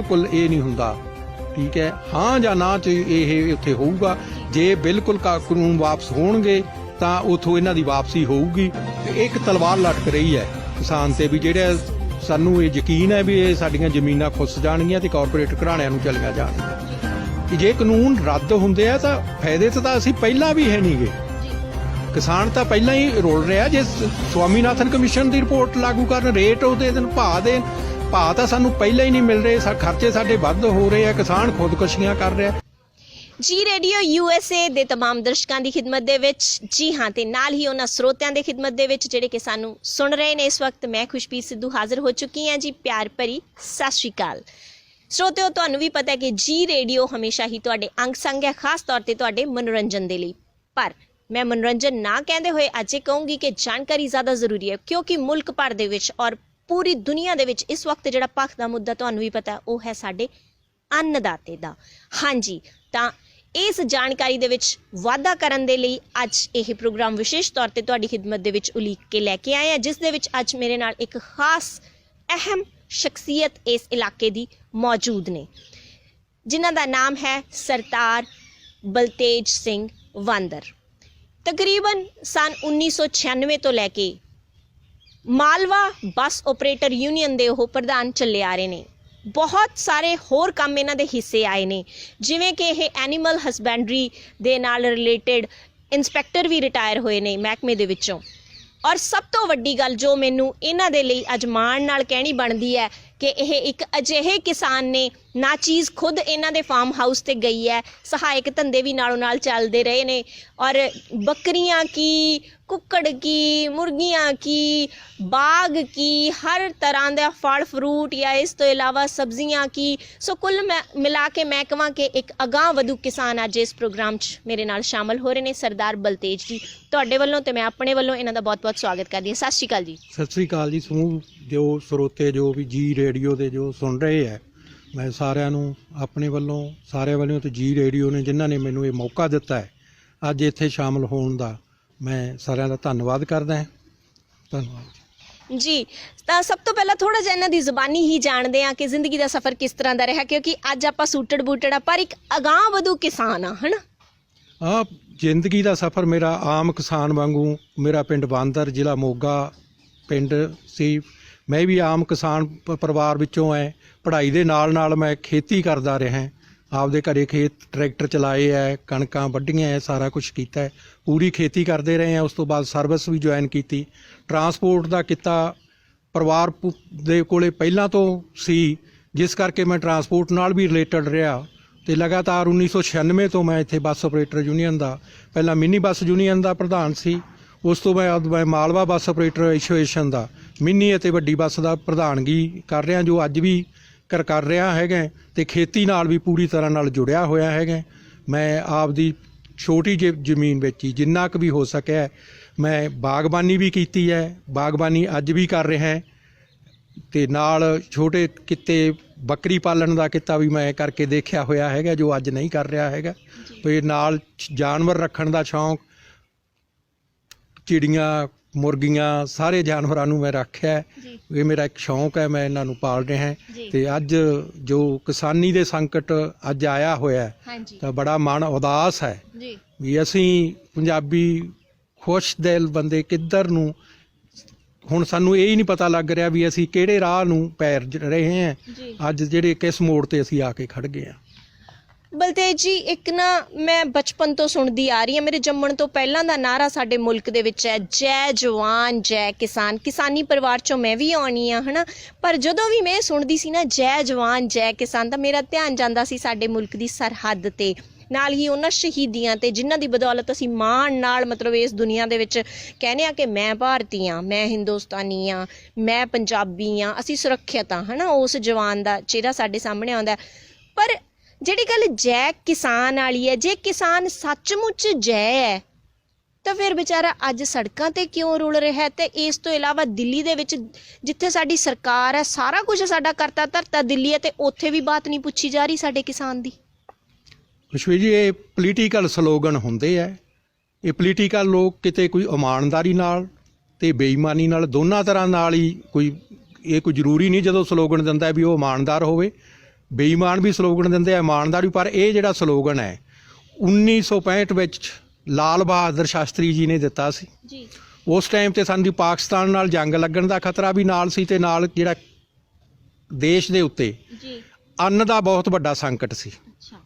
ਬਿਲਕੁਲ ਇਹ ਨਹੀਂ ਹੁੰਦਾ, ਠੀਕ ਹੈ? ਹਾਂ ਜਾਂ ਨਾ ਚ ਇਹ ਉੱਥੇ ਹੋਊਗਾ। ਜੇ ਬਿਲਕੁਲ ਕਾਨੂੰਨ ਵਾਪਸ ਹੋਣਗੇ, ਤਾਂ ਉਥੋਂ ਇਹਨਾਂ ਦੀ ਵਾਪਸੀ ਹੋਊਗੀ। ਤੇ ਇੱਕ ਤਲਵਾਰ ਲਟਕ ਰਹੀ ਹੈ ਕਿਸਾਨ ਤੇ ਵੀ ਜਿਹੜੇ ਸਾਨੂੰ ਇਹ ਯਕੀਨ ਹੈ ਵੀ ਇਹ ਸਾਡੀਆਂ ਜ਼ਮੀਨਾਂ ਖੁੱਸ ਜਾਣਗੀਆਂ ਤੇ ਕਾਰਪੋਰੇਟ ਘਰਾਣਿਆਂ ਨੂੰ ਚਲੀਆਂ ਜਾਣਗੀਆਂ। ਕਿ ਜੇ ਕਾਨੂੰਨ ਰੱਦ ਹੁੰਦੇ ਆ ਤਾਂ ਫਾਇਦੇ 'ਚ ਤਾਂ ਅਸੀਂ ਪਹਿਲਾਂ ਵੀ ਹੈ ਨਹੀਂਗੇ ਕਿਸਾਨ ਤਾਂ ਪਹਿਲਾਂ ਹੀ ਰੋਲ ਰਿਹਾ ਜੇ ਸਵਾਮੀਨਾਥਨ ਕਮਿਸ਼ਨ ਦੀ ਰਿਪੋਰਟ ਲਾਗੂ ਕਰਨ, ਰੇਟ ਉਹਦੇ ਦਿਨ ਭਾਅ ਦੇ ਭਾਅ ਤਾਂ ਸਾਨੂੰ ਪਹਿਲਾਂ ਹੀ ਨਹੀਂ ਮਿਲ ਰਹੇ ਸਾ ਖਰਚੇ ਸਾਡੇ ਵੱਧ ਹੋ ਰਹੇ ਆ ਕਿਸਾਨ ਖੁਦਕੁਸ਼ੀਆਂ ਕਰ ਰਿਹਾ ਜੀ ਰੇਡੀਓ ਯੂਐਸਏ ਦੇ तमाम ਦਰਸ਼ਕਾਂ ਦੀ ਖਿਦਮਤ ਦੇ ਵਿੱਚ ਜੀ ਹਾਂ ਤੇ ਨਾਲ ਹੀ ਉਹਨਾਂ ਸਰੋਤਿਆਂ ਦੇ ਖਿਦਮਤ ਦੇ ਵਿੱਚ ਜਿਹੜੇ ਕਿ ਸਾਨੂੰ ਸੁਣ ਰਹੇ ਨੇ ਇਸ ਵਕਤ ਮੈਂ ਖੁਸ਼ਪੀਰ ਸਿੱਧੂ ਹਾਜ਼ਰ ਹੋ ਚੁੱਕੀ ਹਾਂ ਜੀ ਪਿਆਰ ਭਰੀ ਸਤਿ ਸ਼੍ਰੀ ਅਕਾਲ ਸਰੋਤਿਓ ਤੁਹਾਨੂੰ ਵੀ ਪਤਾ ਹੈ ਕਿ ਜੀ ਰੇਡੀਓ ਹਮੇਸ਼ਾ ਹੀ ਤੁਹਾਡੇ ਅੰਗ ਸੰਗ ਹੈ ਖਾਸ ਤੌਰ ਤੇ ਤੁਹਾਡੇ ਮਨੋਰੰਜਨ ਦੇ ਲਈ ਪਰ ਮੈਂ ਮਨੋਰੰਜਨ ਨਾ ਕਹਿੰਦੇ ਹੋਏ ਅੱਜ ਇਹ ਕਹੂੰਗੀ ਕਿ ਜਾਣਕਾਰੀ ਜ਼ਿਆਦਾ ਜ਼ਰੂਰੀ ਹੈ ਕਿਉਂਕਿ ਮੁਲਕ ਭਰ ਦੇ ਵਿੱਚ ਔਰ ਪੂਰੀ ਦੁਨੀਆ ਦੇ ਵਿੱਚ ਇਸ ਵਕਤ ਜਿਹੜਾ ਪੱਖ ਦਾ ਮੁੱਦਾ ਤੁਹਾਨੂੰ ਵੀ ਪਤਾ ਉਹ ਹੈ ਸਾਡੇ ਅੰਨਦਾਤੇ ਦਾ। ਹਾਂਜੀ, ਤਾਂ ਇਸ ਜਾਣਕਾਰੀ ਦੇ ਵਿੱਚ ਵਾਧਾ ਕਰਨ ਦੇ ਲਈ ਅੱਜ ਇਹ ਪ੍ਰੋਗਰਾਮ ਵਿਸ਼ੇਸ਼ ਤੌਰ ਤੇ ਤੁਹਾਡੀ ਖਿਦਮਤ ਦੇ ਵਿੱਚ ਉਲੀਕ ਕੇ ਲੈ ਕੇ ਆਏ ਹਾਂ, ਜਿਸ ਦੇ ਵਿੱਚ ਅੱਜ ਮੇਰੇ ਨਾਲ ਇੱਕ ਖਾਸ ਅਹਿਮ ਸ਼ਖਸੀਅਤ ਇਸ ਇਲਾਕੇ ਦੀ ਮੌਜੂਦ ਨੇ, ਜਿਨ੍ਹਾਂ ਦਾ ਨਾਮ ਹੈ ਸਰਦਾਰ ਬਲਤੇਜ ਸਿੰਘ ਵਾਂਦਰ। ਤਕਰੀਬਨ ਸਨ 1996 ਤੋਂ ਲੈ ਕੇ ਮਾਲਵਾ ਬੱਸ ਆਪਰੇਟਰ ਯੂਨੀਅਨ ਦੇ ਉਹ ਪ੍ਰਧਾਨ ਚੱਲੇ ਆ ਰਹੇ ਨੇ। ਬਹੁਤ ਸਾਰੇ ਹੋਰ ਕੰਮ ਇਹਨਾਂ ਦੇ ਹਿੱਸੇ ਆਏ ਨੇ। ਜਿਵੇਂ ਕਿ ਇਹ ਐਨੀਮਲ ਹਸਬੈਂਡਰੀ ਦੇ ਨਾਲ ਰਿਲੇਟਡ ਇਨਸਪੈਕਟਰ ਵੀ ਰਿਟਾਇਰ ਹੋਏ ਨੇ ਮਹਿਕਮੇ ਦੇ ਵਿੱਚੋਂ। ਔਰ ਸਭ ਤੋਂ ਵੱਡੀ ਗੱਲ ਜੋ ਮੈਨੂੰ ਇਹਨਾਂ ਦੇ ਲਈ ਅੱਜ ਮਾਣ ਨਾਲ ਕਹਿਣੀ ਬਣਦੀ ਹੈ ਕਿ ਇਹ ਇੱਕ ਅਜਿਹੇ ਕਿਸਾਨ ਨੇ ਨਾ ਚੀਜ਼ ਖੁਦ ਇਹਨਾਂ ਦੇ ਫਾਰਮ ਹਾਊਸ ਤੇ ਗਈ ਹੈ। ਸਹਾਇਕ ਧੰਦੇ ਵੀ ਨਾਲੋਂ ਨਾਲ ਚੱਲਦੇ ਰਹੇ ਨੇ। ਔਰ ਬੱਕਰੀਆਂ ਕੀ, ਕੁੱਕੜ ਕੀ, ਮੁਰਗੀਆਂ ਕੀ, ਬਾਗ ਕੀ, ਹਰ ਤਰ੍ਹਾਂ ਦਾ ਫਲ ਫਰੂਟ ਜਾਂ ਇਸ ਤੋਂ ਇਲਾਵਾ ਸਬਜ਼ੀਆਂ ਕੀ। ਸੋ ਕੁੱਲ ਮੈਂ, ਮਿਲਾ ਕੇ ਮੈਂ ਕਹਾਂ ਕਿ ਇੱਕ ਅਗਾਂਹ ਵਧੂ ਕਿਸਾਨ ਅੱਜ ਇਸ ਪ੍ਰੋਗਰਾਮ 'ਚ ਮੇਰੇ ਨਾਲ ਸ਼ਾਮਲ ਹੋ ਰਹੇ ਨੇ ਸਰਦਾਰ ਬਲਤੇਜ ਜੀ। ਤੁਹਾਡੇ ਵੱਲੋਂ ਤੇ ਮੈਂ ਆਪਣੇ ਵੱਲੋਂ ਇਹਨਾਂ ਦਾ ਬਹੁਤ-ਬਹੁਤ ਸਵਾਗਤ ਕਰਦੀ ਹਾਂ। ਸਤਿ ਸ਼੍ਰੀ ਅਕਾਲ ਜੀ। ਸਤਿ ਸ੍ਰੀ ਅਕਾਲ ਜੀ। ਸਮੂਹ ਜੋ ਸਰੋਤੇ ਜੋ ਵੀ ਜੀ ਰੇਡੀਓ ਦੇ ਜੋ ਸੁਣ ਰਹੇ ਹੈ ਮੈਂ ਸਾਰਿਆਂ ਨੂੰ ਆਪਣੇ ਵੱਲੋਂ ਸਾਰਿਆਂ ਵੱਲੋਂ ਤੇ ਜੀ ਰੇਡੀਓ ਨੇ ਜਿਨ੍ਹਾਂ ਨੇ ਮੈਨੂੰ ਇਹ ਮੌਕਾ ਦਿੱਤਾ ਹੈ ਅੱਜ ਇੱਥੇ ਸ਼ਾਮਲ ਹੋਣ ਦਾ ਮੈਂ ਸਾਰਿਆਂ ਦਾ ਧੰਨਵਾਦ ਕਰਦਾ ਹਾਂ। ਧੰਨਵਾਦ ਜੀ। ਜੀ ਤਾਂ ਸਭ ਤੋਂ ਪਹਿਲਾਂ ਥੋੜਾ ਜਿਹਾ ਇਹਨਾਂ ਦੀ ਜ਼ੁਬਾਨੀ ਹੀ ਜਾਣਦੇ ਆ ਕਿ ਜ਼ਿੰਦਗੀ ਦਾ ਸਫ਼ਰ ਕਿਸ ਤਰ੍ਹਾਂ ਦਾ ਰਿਹਾ ਕਿਉਂਕਿ ਅੱਜ ਆਪਾਂ ਸੂਟੜ ਬੂਟੜ ਆ ਪਰ ਇੱਕ ਅਗਾਂਹ ਵਧੂ ਕਿਸਾਨ ਆ ਹਨਾ? ਆ ਜ਼ਿੰਦਗੀ ਦਾ ਸਫ਼ਰ ਮੇਰਾ ਆਮ ਕਿਸਾਨ ਵਾਂਗੂ ਮੇਰਾ ਪਿੰਡ ਬਾਂਦਰ ਜ਼ਿਲ੍ਹਾ ਮੋਗਾ ਪਿੰਡ ਸੀ। ਮੈਂ ਵੀ ਆਮ ਕਿਸਾਨ ਪ- ਪਰਿਵਾਰ ਵਿੱਚੋਂ ਐ। ਪੜ੍ਹਾਈ ਦੇ ਨਾਲ ਨਾਲ ਮੈਂ ਖੇਤੀ ਕਰਦਾ ਰਿਹਾ। ਆਪਦੇ ਘਰੇ ਖੇਤ ਟਰੈਕਟਰ ਚਲਾਏ ਐ, ਕਣਕਾਂ ਵੱਢੀਆਂ ਐ, ਸਾਰਾ ਕੁਝ ਕੀਤਾ ਹੈ ਪੂਰੀ ਖੇਤੀ ਕਰਦੇ ਰਹੇ ਆ। ਉਸ ਤੋਂ ਬਾਅਦ ਸਰਵਿਸ ਵੀ ਜੁਆਇਨ ਕੀਤੀ। ਟਰਾਂਸਪੋਰਟ ਦਾ ਕੀਤਾ ਪਰਿਵਾਰ ਪੁ- ਦੇ ਕੋਲੇ ਪਹਿਲਾਂ ਤੋਂ ਸੀ। ਜਿਸ ਕਰਕੇ ਮੈਂ ਟਰਾਂਸਪੋਰਟ ਨਾਲ ਵੀ ਰਿਲੇਟਡ ਰਿਹਾ। ਤੇ ਲਗਾਤਾਰ 1996 ਤੋਂ ਮੈਂ ਇੱਥੇ ਬੱਸ ਆਪਰੇਟਰ ਯੂਨੀਅਨ ਦਾ, ਪਹਿਲਾਂ ਮਿੰਨੀ ਬੱਸ ਯੂਨੀਅਨ ਦਾ ਪ੍ਰਧਾਨ ਸੀ। ਉਸ ਤੋਂ ਬਾਅਦ ਮੈਂ ਮਾਲਵਾ ਬੱਸ ਆਪਰੇਟਰ ਐਸੋਸੀਏਸ਼ਨ ਦਾ। ਮਿੰਨੀ ਅਤੇ ਵੱਡੀ ਬੱਸ ਦਾ ਪ੍ਰਧਾਨਗੀ ਕਰ ਰਿਹਾ ਜੋ ਅੱਜ ਵੀ ਕਰ ਕਰ ਰਿਹਾ ਹੈਗਾ ਤੇ ਖੇਤੀ ਨਾਲ ਵੀ ਪੂਰੀ ਤਰ੍ਹਾਂ ਨਾਲ ਜੁੜਿਆ ਹੋਇਆ ਹੈਗਾ ਮੈਂ ਆਪਦੀ ਛੋਟੀ ਜਿਹੀ ਜ਼ਮੀਨ ਵਿੱਚ ਹੀ ਜਿੰਨਾ ਕੁ ਵੀ ਹੋ ਸਕਿਆ ਮੈਂ ਬਾਗਬਾਨੀ ਵੀ ਕੀਤੀ ਹੈ ਬਾਗਬਾਨੀ ਅੱਜ ਵੀ ਕਰ ਰਿਹਾ ਹਾਂ। ਤੇ ਨਾਲ ਛੋਟੇ ਕਿੱਤੇ ਬੱਕਰੀ ਪਾਲਣ ਦਾ ਕਿੱਤਾ ਵੀ ਮੈਂ ਕਰਕੇ ਦੇਖਿਆ ਹੋਇਆ ਹੈਗਾ ਜੋ ਅੱਜ ਨਹੀਂ ਕਰ ਰਿਹਾ ਹੈਗਾ। ਤੇ ਨਾਲ ਜਾਨਵਰ ਰੱਖਣ ਦਾ ਸ਼ੌਂਕ ਚਿੜੀਆਂ ਮੁਰਗੀਆਂ ਸਾਰੇ ਜਾਨਵਰਾਂ ਨੂੰ ਮੈਂ ਰੱਖਿਆ ਹੈ। ਜੀ। ਇਹ ਮੇਰਾ ਇੱਕ ਸ਼ੌਂਕ ਹੈ ਮੈਂ ਇਹਨਾਂ ਨੂੰ ਪਾਲ ਰਿਹਾ ਜੀ। ਹਾਂ ਤੇ ਅੱਜ ਜੋ ਕਿਸਾਨੀ ਦੇ ਸੰਕਟ ਅੱਜ ਆਇਆ ਹੋਇਆ ਹੈ ਹਾਂਜੀ। ਤਾਂ ਬੜਾ ਮਨ ਉਦਾਸ ਹੈ ਜੀ। ਵੀ ਅਸੀਂ ਪੰਜਾਬੀ ਖੁਸ਼ ਦਿਲ ਬੰਦੇ ਕਿੱਧਰ ਨੂੰ ਹੁਣ ਸਾਨੂੰ ਇਹ ਹੀ ਨਹੀਂ ਪਤਾ ਲੱਗ ਰਿਹਾ ਵੀ ਅਸੀਂ ਕਿਹੜੇ ਰਾਹ ਨੂੰ ਪੈਰ ਜ- ਰਹੇ ਹਾਂ। ਜੀ। ਅੱਜ ਜਿਹੜੇ ਕਿਸ ਮੋੜ ਤੇ ਅਸੀਂ ਆ ਕੇ ਖੜ ਗਏ ਹਾਂ। ਬਲਤੇਜ ਜੀ, ਇੱਕ ਨਾ ਮੈਂ ਬਚਪਨ ਤੋਂ ਸੁਣਦੀ ਆ ਰਹੀ ਹਾਂ। ਮੇਰੇ ਜੰਮਣ ਤੋਂ ਪਹਿਲਾਂ ਦਾ ਨਾਰਾ ਸਾਡੇ ਮੁਲਕ ਦੇ ਵਿੱਚ ਹੈ। ਜੈ ਜਵਾਨ, ਜੈ ਕਿਸਾਨ। ਕਿਸਾਨੀ ਪਰਿਵਾਰ ਚੋਂ ਮੈਂ ਵੀ ਆਉਣੀ ਆ ਹਨਾ? ਪਰ ਜਦੋਂ ਵੀ ਮੈਂ ਸੁਣਦੀ ਸੀ ਨਾ, ਜੈ ਜਵਾਨ, ਜੈ ਕਿਸਾਨ, ਤਾਂ ਮੇਰਾ ਧਿਆਨ ਜਾਂਦਾ ਸੀ ਸਾਡੇ ਮੁਲਕ ਦੀ ਸਰਹੱਦ ਤੇ। ਨਾਲ ਹੀ ਉਹਨਾਂ ਸ਼ਹੀਦੀਆਂ ਤੇ ਜਿਨ੍ਹਾਂ ਦੀ ਬਦੌਲਤ ਅਸੀਂ ਮਾਣ ਨਾਲ, ਮਤਲਬ ਇਸ ਦੁਨੀਆ ਦੇ ਵਿੱਚ ਕਹਿੰਦੇ ਆ ਕਿ ਮੈਂ ਭਾਰਤੀ ਆ ਮੈਂ ਹਿੰਦੁਸਤਾਨੀ ਆ ਮੈਂ ਪੰਜਾਬੀ ਆ ਅਸੀਂ ਸੁਰੱਖਿਅਤ ਆ ਹਨਾ? ਉਸ ਜਵਾਨ ਦਾ ਚਿਹਰਾ ਸਾਡੇ ਸਾਹਮਣੇ ਆਉਂਦਾ ਪਰ ਜਿਹੜੀ ਗੱਲ ਜੈ ਕਿਸਾਨ ਵਾਲੀ ਹੈ, ਜੇ ਕਿਸਾਨ ਸੱਚਮੁੱਚ ਜੈ ਹੈ, ਤਾਂ ਫਿਰ ਵਿਚਾਰਾ ਅੱਜ ਸੜਕਾਂ ਤੇ ਕਿਉਂ ਰੁਲ ਰਿਹਾ ਹੈ? ਤੇ ਇਸ ਤੋਂ ਇਲਾਵਾ ਦਿੱਲੀ ਦੇ ਵਿੱਚ ਜਿੱਥੇ ਸਾਡੀ ਸਰਕਾਰ ਹੈ, ਸਾਰਾ ਕੁਝ ਸਾਡਾ ਕਰਤਾ ਧਰਤਾ ਦਿੱਲੀ ਹੈ ਤੇ ਉੱਥੇ ਵੀ ਬਾਤ ਨਹੀਂ ਪੁੱਛੀ ਜਾ ਰਹੀ ਸਾਡੇ ਕਿਸਾਨ ਦੀ। ਅਸ਼ਵੀ ਜੀ, ਇਹ ਪੋਲੀਟੀਕਲ ਸਲੋਗਨ ਹੁੰਦੇ ਆ। ਇਹ ਪੋਲੀਟੀਕਲ ਲੋਕ ਕਿਤੇ ਕੋਈ ਇਮਾਨਦਾਰੀ ਨਾਲ ਤੇ ਬੇਈਮਾਨੀ ਨਾਲ ਦੋਨਾਂ ਤਰ੍ਹਾਂ ਨਾਲ ਹੀ ਕੋਈ, ਇਹ ਕੋਈ ਜ਼ਰੂਰੀ ਨਹੀਂ ਜਦੋਂ ਸਲੋਗਨ ਦਿੰਦਾ ਵੀ ਉਹ ਇਮਾਨਦਾਰ ਹੋਵੇ। ਬੇਈਮਾਨ ਵੀ ਸਲੋਗਨ ਦਿੰਦੇ ਆ ਇਮਾਨਦਾਰ ਵੀ ਪਰ ਇਹ ਜਿਹੜਾ ਸਲੋਗਨ ਹੈ 1965 ਵਿੱਚ ਲਾਲ ਬਹਾਦਰ ਸ਼ਾਸਤਰੀ ਜੀ ਨੇ ਦਿੱਤਾ ਸੀ। ਜੀ। ਉਸ ਟਾਈਮ ਤੇ ਸਾਨੂੰ ਪਾਕਿਸਤਾਨ ਨਾਲ ਜੰਗ ਲੱਗਣ ਦਾ ਖਤਰਾ ਵੀ ਨਾਲ ਸੀ ਤੇ ਨਾਲ ਜਿਹੜਾ ਦੇਸ਼ ਦੇ ਉੱਤੇ ਜੀ। ਅੰਨ ਦਾ ਬਹੁਤ ਵੱਡਾ ਸੰਕਟ ਸੀ।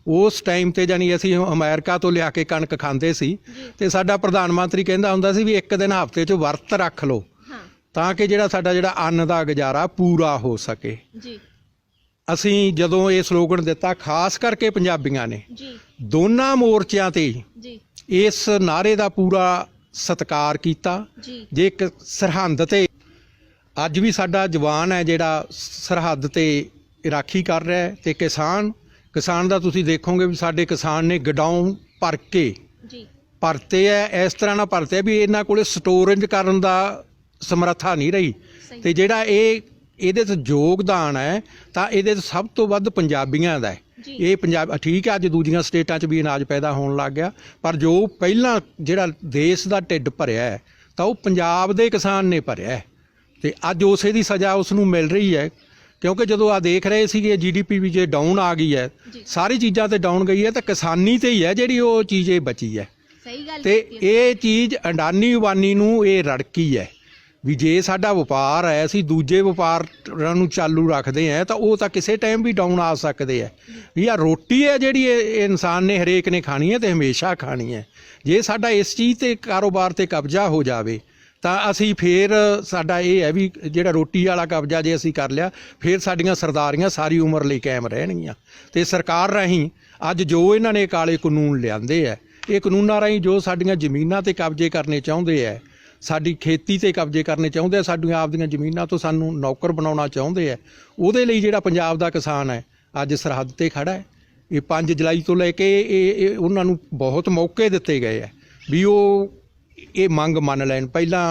ਉਸ ਟਾਈਮ ਤੇ ਜਾਨੀ ਅਸੀਂ ਅਮਰੀਕਾ ਤੋਂ ਲਿਆ ਕੇ ਕਣਕ ਖਾਂਦੇ ਸੀ ਤੇ ਸਾਡਾ ਪ੍ਰਧਾਨ ਮੰਤਰੀ ਕਹਿੰਦਾ ਹੁੰਦਾ ਸੀ ਵੀ ਇੱਕ ਦਿਨ ਹਫ਼ਤੇ 'ਚ ਵਰਤ ਰੱਖ ਲਓ ਤਾਂ ਕਿ ਜਿਹੜਾ ਸਾਡਾ ਜਿਹੜਾ ਅੰਨ ਦਾ ਗੁਜ਼ਾਰਾ ਪੂਰਾ ਹੋ ਸਕੇ। ਜੀ। ਅਸੀਂ ਜਦੋਂ ਇਹ ਸਲੋਗਨ ਦਿੱਤਾ ਖਾਸ ਕਰਕੇ ਪੰਜਾਬੀਆਂ ਨੇ ਜੀ। ਦੋਨਾਂ ਮੋਰਚਿਆਂ ਤੇ ਜੀ। ਇਸ ਨਾਰੇ ਦਾ ਪੂਰਾ ਸਤਿਕਾਰ ਕੀਤਾ। ਜੀ। ਜੇ ਇੱਕ ਸਰਹੰਦ ਤੇ ਅੱਜ ਵੀ ਸਾਡਾ ਜਵਾਨ ਹੈ ਜਿਹੜਾ ਸਰਹੱਦ ਤੇ ਰਾਖੀ ਕਰ ਰਿਹਾ ਹੈ ਤੇ ਕਿਸਾਨ ਕਿਸਾਨ ਦਾ ਤੁਸੀਂ ਦੇਖੋਗੇ ਵੀ ਸਾਡੇ ਕਿਸਾਨ ਨੇ ਗਡਾਊਨ ਭਰ ਕੇ ਜੀ। ਭਰਤੇ ਐ ਇਸ ਤਰ੍ਹਾਂ ਨਾਲ ਭਰਤੇ ਵੀ ਇਹਨਾਂ ਕੋਲੇ ਸਟੋਰੇਜ ਕਰਨ ਦਾ ਸਮਰੱਥਾ ਨਹੀਂ ਰਹੀ। ਸਹੀ। ਤੇ ਜਿਹੜਾ ਇਹ ਇਹਦੇ ਤੇ ਯੋਗਦਾਨ ਹੈ ਤਾਂ ਇਹਦੇ 'ਚ ਸਭ ਤੋਂ ਵੱਧ ਪੰਜਾਬੀਆਂ ਦਾ ਹੈ। ਇਹ ਪੰਜਾਬ ਠੀਕ ਹੈ ਅੱਜ ਦੂਜੀਆਂ ਸਟੇਟਾਂ 'ਚ ਵੀ ਅਨਾਜ ਪੈਦਾ ਹੋਣ ਲੱਗ ਗਿਆ ਪਰ ਜੋ ਪਹਿਲਾਂ ਜਿਹੜਾ ਦੇਸ਼ ਦਾ ਢਿੱਡ ਭਰਿਆ ਹੈ ਤਾਂ ਉਹ ਪੰਜਾਬ ਦੇ ਕਿਸਾਨ ਨੇ ਭਰਿਆ ਹੈ। ਤੇ ਅੱਜ ਉਸੇ ਦੀ ਸਜ਼ਾ ਉਸ ਨੂੰ ਮਿਲ ਰਹੀ ਹੈ ਕਿਉਂਕਿ ਜਦੋਂ ਆ ਦੇਖ ਰਹੇ ਸੀਗੇ ਜੀਡੀਪੀ ਵੀ ਜੇ ਡਾਊਨ ਆ ਗਈ ਹੈ ਸਾਰੀ ਚੀਜ਼ਾਂ ਤੇ ਡਾਊਨ ਗਈ ਹੈ ਤਾਂ ਕਿਸਾਨੀ ਤੇ ਹੀ ਹੈ ਜਿਹੜੀ ਉਹ ਚੀਜ਼ ਇਹ ਬਚੀ ਹੈ। ਸਹੀ ਗੱਲ ਤੇ। ਇਹ ਚੀਜ਼ ਅਡਾਨੀ ਉਬਾਨੀ ਨੂੰ ਇਹ ਰੜਕੀ ਹੈ। ਵੀ ਜੇ ਸਾਡਾ ਵਪਾਰ ਹੈ, ਅਸੀਂ ਦੂਜੇ ਵਪਾਰਾਂ ਨੂੰ ਚਾਲੂ ਰੱਖਦੇ ਆ ਤਾਂ ਉਹ ਤਾਂ ਕਿਸੇ ਟਾਈਮ ਵੀ ਡਾਊਨ ਆ ਸਕਦੇ ਆ ਵੀ ਆ ਰੋਟੀ ਹੈ ਜਿਹੜੀ ਇਹ ਇਨਸਾਨ ਨੇ ਹਰੇਕ ਨੇ ਖਾਣੀ ਹੈ ਤੇ ਹਮੇਸ਼ਾ ਖਾਣੀ ਹੈ। ਜੇ ਸਾਡਾ ਇਸ ਚੀਜ਼ ਤੇ ਕਾਰੋਬਾਰ ਤੇ ਕਬਜ਼ਾ ਹੋ ਜਾਵੇ, ਤਾਂ ਅਸੀਂ ਫੇਰ ਸਾਡਾ ਇਹ ਹੈ ਵੀ ਜਿਹੜਾ ਰੋਟੀ ਵਾਲਾ ਕਬਜ਼ਾ ਜੇ ਅਸੀਂ ਕਰ ਲਿਆ, ਫੇਰ ਸਾਡੀਆਂ ਸਰਦਾਰੀਆਂ ਸਾਰੀ ਉਮਰ ਲਈ ਕਾਇਮ ਰਹਿਣਗੀਆਂ। ਤੇ ਸਰਕਾਰ ਰਾਹੀਂ ਅੱਜ ਜੋ ਇਹਨਾਂ ਨੇ ਕਾਲੇ ਕਾਨੂੰਨ ਲਿਆਂਦੇ ਆ ਇਹ ਕਾਨੂੰਨਾਂ ਰਾਹੀਂ ਜੋ ਸਾਡੀਆਂ ਜ਼ਮੀਨਾਂ ਤੇ ਕਬਜ਼ੇ ਕਰਨੇ ਚਾਹੁੰਦੇ ਆ ਸਾਡੀ ਖੇਤੀ ਤੇ ਕਬਜ਼ੇ ਕਰਨੇ ਚਾਹੁੰਦੇ ਆ ਸਾਡੀਆਂ ਆਪਦੀਆਂ ਜ਼ਮੀਨਾਂ ਤੋਂ ਸਾਨੂੰ ਨੌਕਰ ਬਣਾਉਣਾ ਚਾਹੁੰਦੇ ਆ। ਉਹਦੇ ਲਈ ਜਿਹੜਾ ਪੰਜਾਬ ਦਾ ਕਿਸਾਨ ਹੈ ਅੱਜ ਸਰਹੱਦ ਤੇ ਖੜਾ ਹੈ। ਇਹ 5 ਜੁਲਾਈ ਤੋਂ ਲੈ ਕੇ ਇਹ ਉਹਨਾਂ ਨੂੰ ਬਹੁਤ ਮੌਕੇ ਦਿੱਤੇ ਗਏ ਆ ਵੀ ਉਹ ਇਹ ਮੰਗ ਮੰਨ ਲੈਣ। ਪਹਿਲਾਂ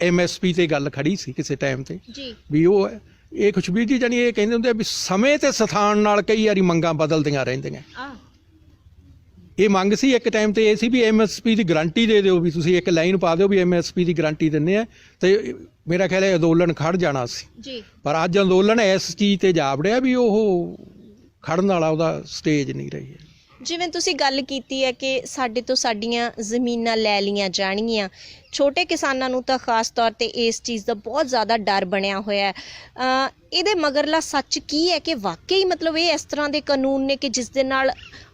ਐਮਐਸਪੀ ਤੇ ਗੱਲ ਖੜੀ ਸੀ ਕਿਸੇ ਟਾਈਮ ਤੇ ਜੀ। ਵੀ ਉਹ ਇਹ ਖੁਸ਼ਬੀਰ ਜੀ ਜਾਨੀ ਇਹ ਕਹਿੰਦੇ ਹੁੰਦੇ ਆ ਵੀ ਸਮੇਂ ਤੇ ਸਥਾਨ ਨਾਲ ਕਈ ਵਾਰੀ ਮੰਗਾਂ ਬਦਲਦੀਆਂ ਰਹਿੰਦੀਆਂ। ਆ ਇਹ ਮੰਗ ਸੀ ਇੱਕ ਟਾਈਮ ਤੇ ਇਹ ਸੀ ਵੀ ਐਮਐਸਪੀ ਦੀ ਗਾਰੰਟੀ ਦੇ ਦਿਓ ਵੀ ਤੁਸੀਂ ਇੱਕ ਲਾਈਨ ਪਾ ਦਿਓ ਵੀ ਐਮਐਸਪੀ ਦੀ ਗਾਰੰਟੀ ਦਿੰਨੇ ਆ। ਤੇ ਮੇਰਾ ਖਿਆਲ ਹੈ ਅੰਦੋਲਨ ਖੜ ਜਾਣਾ ਸੀ। ਜੀ। ਪਰ ਅੱਜ ਅੰਦੋਲਨ ਇਸ ਚੀਜ਼ ਤੇ ਜਾ ਵੜਿਆ ਵੀ ਉਹ ਖੜਨ ਵਾਲਾ ਉਹਦਾ ਸਟੇਜ ਨਹੀਂ ਰਹੀ ਹੈ। ਜਿਵੇਂ ਤੁਸੀਂ ਗੱਲ ਕੀਤੀ ਹੈ ਕਿ ਸਾਡੇ ਤੋਂ ਸਾਡੀਆਂ ਜ਼ਮੀਨਾਂ ਲੈ ਲੀਆਂ ਜਾਣਗੀਆਂ ਛੋਟੇ ਕਿਸਾਨਾਂ ਨੂੰ ਤਾਂ ਖਾਸ ਤੌਰ ਤੇ ਇਸ ਚੀਜ਼ ਦਾ ਬਹੁਤ ਜ਼ਿਆਦਾ ਡਰ ਬਣਿਆ ਹੋਇਆ ਹੈ। ਇਹਦੇ ਮਗਰਲਾ ਸੱਚ ਕੀ ਹੈ ਕਿ ਵਾਕਈ ਮਤਲਬ ਇਹ ਇਸ ਤਰ੍ਹਾਂ ਦੇ ਕਾਨੂੰਨ ਨੇ ਕਿ ਜਿਸ ਦੇ ਨਾਲ